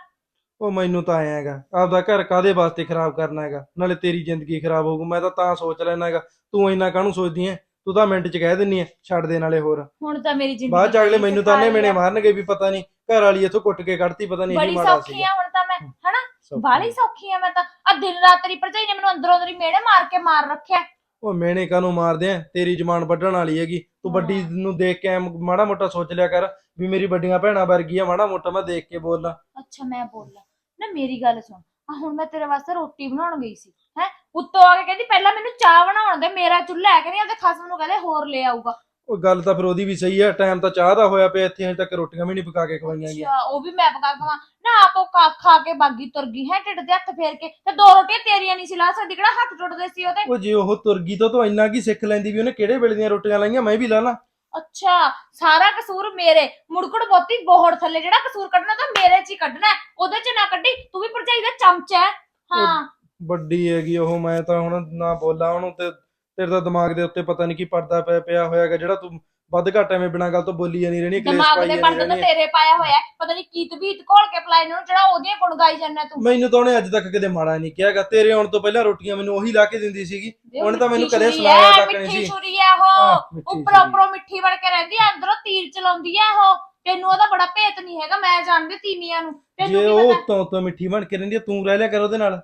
ਉਹ ਮੈਨੂੰ ਤਾਂ ਆਇਆ ਹੈਗਾ ਆਪਦਾ ਘਰ ਕਾਦੇ ਵਾਸਤੇ ਖਰਾਬ ਕਰਨਾ ਹੈਗਾ? ਨਾਲੇ ਤੇਰੀ ਜ਼ਿੰਦਗੀ ਖਰਾਬ ਹੋਊਗੀ ਮੈਂ ਤਾਂ ਤਾਂ ਸੋਚ ਲੈਣਾ ਹੈਗਾ ਤੂੰ ਇੰਨਾ ਕਾਹਨੂੰ ਸੋਚਦੀ ਐ? ਤੂੰ ਤਾਂ ਮਿੰਟ 'ਚ ਕਹਿ ਦਿੰਨੀ ਐ ਛੱਡ ਦੇ ਨਾਲੇ ਹੋਰ। ਹੁਣ ਤਾਂ ਮੇਰੀ ਜ਼ਿੰਦਗੀ ਬਾਅਦ ਚ ਅਗਲੇ ਮੈਨੂੰ ਤਾਂ ਨੇ ਸਿਖਾ ਮੈਨੇ। ਮਾਰਨਗੇ ਵੀ ਪਤਾ ਨਹੀਂ ਘਰ ਵਾਲੀ ਇੱਥੋਂ ਕੁੱਟ ਕੇ ਕੱਢਤੀ ਪਤਾ ਨਹੀਂ ਬੜੀ ਇਹੀ ਸੌਖੀ ਸੀ ਆ ਹੁਣ ਤਾਂ ਮੈਂ ਹਨਾ? ਬਾਲੀ ਸੌਖੀ ਆ ਮੈਂ ਤਾਂ। ਆ ਦਿਨ ਰਾਤ ਤੇਰੀ ਭਰਜਾਈ ਨੇ ਮੈਨੂੰ ਅੰਦਰੋਂ ਅੰਦਰੀ ਮੇੜੇ ਮਾਰ ਕੇ ਮਾਰ ਰੱਖਿਆ। ਉਹ ਮੈਨੇ ਕਾਹਨੂੰ ਮਾਰਦੇ ਆ? ਤੇਰੀ ਜ਼ਮਾਨ ਵੱਢਣ ਵਾਲੀ ਹੈਗੀ। ਤੂੰ ਵੱਡੀ ਨੂੰ ਦੇਖ ਕੇ ਐਂ ਮਾੜਾ ਮੋਟਾ ਸੋਚ ਲਿਆ ਕਰ ਵੀ ਮੇਰੀ ਵੱਡੀਆਂ ਭੈਣਾਂ ਵਰਗੀ ਆ ਮਾੜਾ ਮੋਟਾ ਮੈਂ ਦੇਖ ਕੇ ਬੋਲਣਾ ਅੱਛਾ ਮੈਂ ਬੋਲਾਂ। ਨਾ ਮੇਰੀ ਗੱਲ ਸੁਣ। ਆ ਹੁਣ ਮੈਂ ਤੇਰੇ ਵਾਸਤੇ ਰੋਟੀ ਬਣਾਉਣ ਗਈ ਸੀ ਹੈ? ਉੱਤੋਂ ਆ ਕੇ ਕਹਿੰਦੀ ਪਹਿਲਾਂ ਮੈਨੂੰ ਚਾਹ ਬਣਾਉਣ ਦੇ ਮੇਰਾ ਚੁੱਲ੍ਹਾ ਹੈ ਕਿ ਨਹੀਂ? ਉਹਦੇ ਖਸਮ ਨੂੰ ਕਹਿੰਦੇ ਹੋਰ ਲੈ ਆਊਗਾ। ਉਹ ਗੱਲ ਤਾਂ ਫਿਰ ਉਹਦੀ ਵੀ ਸਹੀ ਆ ਟਾਈਮ ਤਾਂ ਚਾਹ ਦਾ ਹੋਇਆ ਪਿਆ ਇੱਥੇ ਹਜੇ ਤੱਕ ਰੋਟੀਆਂ ਵੀ ਨਹੀਂ ਪਕਾ ਕੇ ਖਵਾਈਆਂ ਗਈਆਂ। ਅੱਛਾ ਉਹ ਵੀ ਮੈਂ ਪਕਾ ਖਵਾ ਨਾ ਆਪੋ ਖਾ ਖਾ ਕੇ ਬਾਗੀ ਤੁਰ ਗਈ ਹੈ ਢਿੱਡ ਦੇ ਹੱਥ ਫੇਰ ਕੇ। ਤੇ ਦੋ ਰੋਟੀਆਂ ਤੇਰੀਆਂ ਨਹੀਂ ਸੀ ਲਾ ਸਕਦੀ ਕਿਹੜਾ ਹੱਥ ਟੁੱਟਦੇ ਸੀ ਉਹਦੇ ਉਹ ਜੇ ਉਹ ਤੁਰਗੀ ਤਾਂ ਤੂੰ ਇੰਨਾ ਕੀ ਸਿੱਖ ਲੈਂਦੀ ਵੀ ਉਹਨੇ ਕਿਹੜੇ ਵੇਲੇ ਦੀਆਂ ਰੋਟੀਆਂ ਲਾਈਆਂ ਮੈਂ ਵੀ ਲਾ ਲਾਂ। ਅੱਛਾ ਸਾਰਾ ਕਸੂਰ ਮੇਰੇ। ਮੁੜਕੜ ਬੋਤੀ ਬੋਹੜ ਥੱਲੇ ਜਿਹੜਾ ਕਸੂਰ ਕੱਢਣਾ ਤਾਂ ਮੇਰੇ 'ਚ ਹੀ ਕੱਢਣਾ ਹੈ, ਉਹਦੇ 'ਚ ਨਾ ਕੱਢੀ ਤੂੰ ਵੀ ਭਰਜਾਈ ਦਾ ਚਮਚਾ ਹੈ। ਹਾਂ। ਵੱਡੀ ਹੈਗੀ ਉਹ ਮੈਂ ਤਾਂ ਹੁਣ ਨਾ ਬੋਲਾਂ ਉਹਨੂੰ ਤੇ ਤੇਰੇ ਤਾਂ ਦਿਮਾਗ ਦੇ ਉੱਤੇ ਪਤਾ ਨਹੀਂ ਕੀ ਪਰਦਾ ਪਿਆ ਪਿਆ ਹੋਇਆਗਾ ਜਿਹੜਾ ਤੂੰ ਵੱਧ ਘੱਟ ਐਵੇਂ ਬਿਨਾਂ ਗੱਲ ਤੋਂ ਬੋਲੀ ਜਾਨੀ ਰਹਿਣੀ ਕਲੇਸ਼ ਦਿਮਾਗ ਪਾਈ ਦੇ ਜਾਨੀ ਪਰਦੇ ਤਾਂ ਰਹਿਣੀ। ਤੇਰੇ ਪਾਇਆ ਹੋਇਆ ਹੈ। ਪਤਾ ਨਹੀਂ ਕੀ ਤਬੀਤ ਘੋਲ ਕੇ ਪਲਾਈ ਨੂੰ ਜਿਹੜਾ ਉਹਦੀਆਂ ਗੁਣ ਗਾਈ ਜਾਂਦਾ ਤੂੰ ਮੈਨੂੰ ਤਾਂ ਉਹਨੇ ਅੱਜ ਤੱਕ ਕਦੇ ਮਾੜਾ ਨਹੀਂ ਕਿਹਾਗਾ ਤੇਰੇ ਆਉਣ ਤੋਂ ਪਹਿਲਾਂ ਰੋਟੀਆਂ ਮੈਨੂੰ ਉਹੀ ਲਾ ਕੇ ਦਿੰਦੀ ਸੀਗੀ ਵੇ ਉਹ ਉਹਨੇ ਤਾਂ ਮੈਨੂੰ ਮਿੱਠੀ ਕਦੇ ਛੁਰੀ ਸੁਣਾਇਆ ਹੈ, ਤੱਕ ਨਹੀਂ ਮਿੱਠੀ ਸੀ। ਛੁਰੀ ਹੈ ਉਹ ਆਹ, ਮਿੱਠੀ ਉੱਪਰੋਂ ਛੁਰੀ। ਉੱਪਰੋਂ ਮਿੱਠੀ ਬਣ ਕੇ ਰਹਿੰਦੀ ਹੈ ਅੰਦਰੋਂ ਤੀਰ ਚਲਾਉਂਦੀ ਹੈ ਉਹ ਤੈਨੂੰ ਉਹਦਾ ਬੜਾ ਭੇਤ ਨਹੀਂ ਹੈਗਾ ਮੈਂ ਜਾਣਦੀ ਤੀਵੀਆਂ ਨੂੰ ਤੈਨੂੰ ਜੇ ਕੀ ਉਹ ਪਤਾ ਉੱਤੋਂ ਉੱਤੋਂ ਮਿੱਠੀ ਬਣ ਕੇ ਰਹਿੰਦੀ ਆ, ਤੂੰ ਰਹਿ ਲਿਆ ਕਰ ਉਹਦੇ ਨਾਲ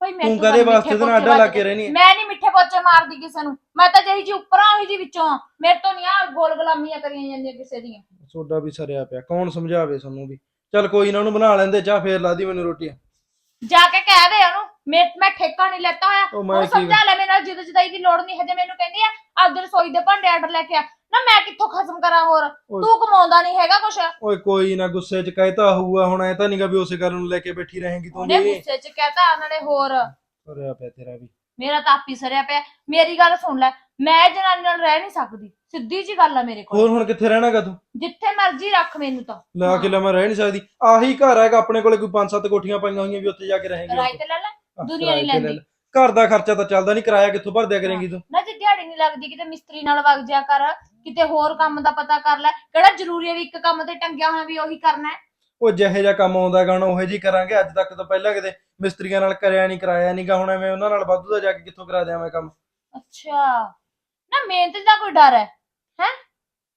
ਭਾਈ ਮੈਂ ਤੂੰ ਤਾਂ ਕਦੇ ਮਿੱਠੇ ਵਾਸਤੇ ਉਹਦੇ ਨਾਲ ਪੋਚੇ ਅੱਡਾ ਲਾ ਵੱਜਦੇ। ਕੇ ਰਹਿਣੀ ਹੈ ਮੈਂ ਨਹੀਂ ਮਿੱਠੇ ਪੋਚੇ ਮਾਰਦੀ ਕਿਸੇ ਨੂੰ। ਮੈਂ ਤਾਂ ਜਿਹੀ ਜੀ ਉੱਪਰਾਂ ਉਹੀ ਜੀ ਵਿੱਚੋਂ। ਆ। ਮੇਰੇ ਤੋਂ ਨਹੀਂ ਆ ਗੋਲ ਗੁਲਾਮੀਆਂ ਕਰੀਆਂ ਜਾਂਦੀਆਂ ਕਿਸੇ ਦੀਆਂ। ਸੋਡਾ ਵੀ ਸਰਿਆ ਪਿਆ ਕੌਣ ਸਮਝਾਵੇ ਸਾਨੂੰ ਵੀ? ਚੱਲ ਕੋਈ ਨਾ ਉਹਨੂੰ ਬਣਾ ਲੈਂਦੇ ਚਾਹ ਫੇਰ ਲਾ ਦੀ ਮੈਨੂੰ ਰੋਟੀਆਂ। ਜਾ ਕੇ ਕਹਿ ਦੇ ਉਹਨੂੰ ਮੈਂ ਮੈਂ ਠੇਕਾ ਨਹੀਂ ਲੈਤਾ ਹੋਇਆ। ਉਹ ਮੈਂ ਉਹਨੂੰ ਕੀ ਸਮਝਾ ਲੈ ਮੇਰੇ ਨਾਲ ਜਿੱਦ ਜਦਾਈ ਦੀ ਲੋੜ ਨਹੀਂ ਹਜੇ ਮੈਨੂੰ ਕਹਿੰਦੀ ਆ ਅੱਜ ਰਸੋਈ ਦੇ ਭਾਂਡੇ ਆਰਡਰ ਲੈ ਕੇ ਆ। ਨਾ ਮੈਂ ਕਿੱਥੋਂ ਖਸਮ ਕਰਾਂ ਹੋਰ? ਓਏ। ਤੂੰ ਕਮਾਉਂਦਾ ਨਹੀਂ ਹੈਗਾ ਕੁਛ। ਓਏ ਕੋਈ ਨਾ ਗੁੱਸੇ 'ਚ ਕਹਿਤਾ ਹੋਊਗਾ ਹੁਣ ਐ ਤਾਂ ਨਹੀਂਗਾ ਵੀ ਉਸੇ ਗੱਲ ਨੂੰ ਲੈ ਕੇ ਬੈਠੀ ਰਹੇਂਗੀ ਤੂੰ ਉਹਨੇ ਵੀ ਗੁੱਸੇ 'ਚ ਕਹਤਾ ਉਹਨਾਂ ਨੇ ਹੋਰ। ਸਰਿਆ ਪਿਆ ਤੇਰਾ ਵੀ। ਮੇਰਾ ਤਾਂ ਆਪੀ ਸਰਿਆ ਪਿਆ। ਮੇਰੀ ਗੱਲ ਸੁਣ ਲੈ ਮੈਂ ਜਨਾਨੀ ਨਾਲ ਰਹਿ ਨਹੀਂ ਸਕਦੀ। ਸਿੱਧੀ ਜੀ ਗੱਲ ਆ ਮੇਰੇ ਕੋਲ। ਹੋਰ ਹੁਣ ਕਿੱਥੇ ਰਹਿਣਾਗਾ ਤੂੰ? ਜਿੱਥੇ ਮਰਜ਼ੀ ਰੱਖ ਮੈਨੂੰ ਤਾਂ। ਲਾ ਕੇ ਲੈ ਮੈਂ ਰਹਿ ਨਹੀਂ ਸਕਦੀ। ਆਹੀ ਘਰ ਹੈਗਾ ਆਪਣੇ ਕੋਲੇ ਕੋਈ ਪੰਜ ਸੱਤ ਕੋਠੀਆਂ ਪਾਈਆਂ ਹੋਈਆਂ ਵੀ ਉੱਥੇ ਜਾ ਕੇ ਰਹੇਂਗੀ ਕਿਰਾਏ ਤੇ ਲੈ ਲੈ ਦੁਨੀਆ ਲੈ ਲੈਂਦੀ। ਘਰ ਦਾ ਖਰਚਾ ਤਾਂ ਚੱਲਦਾ ਨਹੀਂ ਕਿਰਾਇਆ ਕਿੱਥੋਂ ਭਰ ਦਿਆ ਕਰੇਂਗੀ ਤੂੰ? ਨਾ ਜੇ ਦਿਹਾੜੀ ਨਹੀਂ ਲੱਗਦੀ ਕਿਤੇ ਮਿਸਤਰੀ ਨਾਲ ਵਗ ਜਾ ਕਰ। ਕਿਤੇ ਹੋਰ ਕੰਮ ਦਾ ਪਤਾ ਕਰ ਲੈ। ਕਿਹੜਾ ਜ਼ਰੂਰੀ ਹੈ ਵੀ ਇੱਕ ਕੰਮ ਤੇ ਟੰਗਿਆ ਹੋਇਆ ਵੀ ਉਹੀ ਕਰਨਾ ਹੈ? ਉਹ ਜਿਹੇ ਜਿਹਾ ਕੰਮ ਆਉਂਦਾ ਗਾਣਾ ਉਹੇ ਜੀ ਕਰਾਂਗੇ। ਅੱਜ ਤੱਕ ਤਾਂ ਪਹਿਲਾਂ ਕਿਤੇ ਮਿਸਤਰੀਆਂ ਨਾਲ ਕਰਿਆ ਨਹੀਂ ਕਰਾਇਆ ਨਹੀਂਗਾ ਹੁਣ ਐਵੇਂ ਉਹਨਾਂ ਨਾਲ ਵਾਧੂ ਦਾ ਜਾ ਕੇ ਕਿੱਥੋਂ ਕਰਾ ਦਿਆਂ ਮੈਂ ਕੰਮ? ਅੱਛਾ। ਨਾ ਮਿਹਨਤ ਦਾ ਕੋਈ ਡਰ ਹੈ?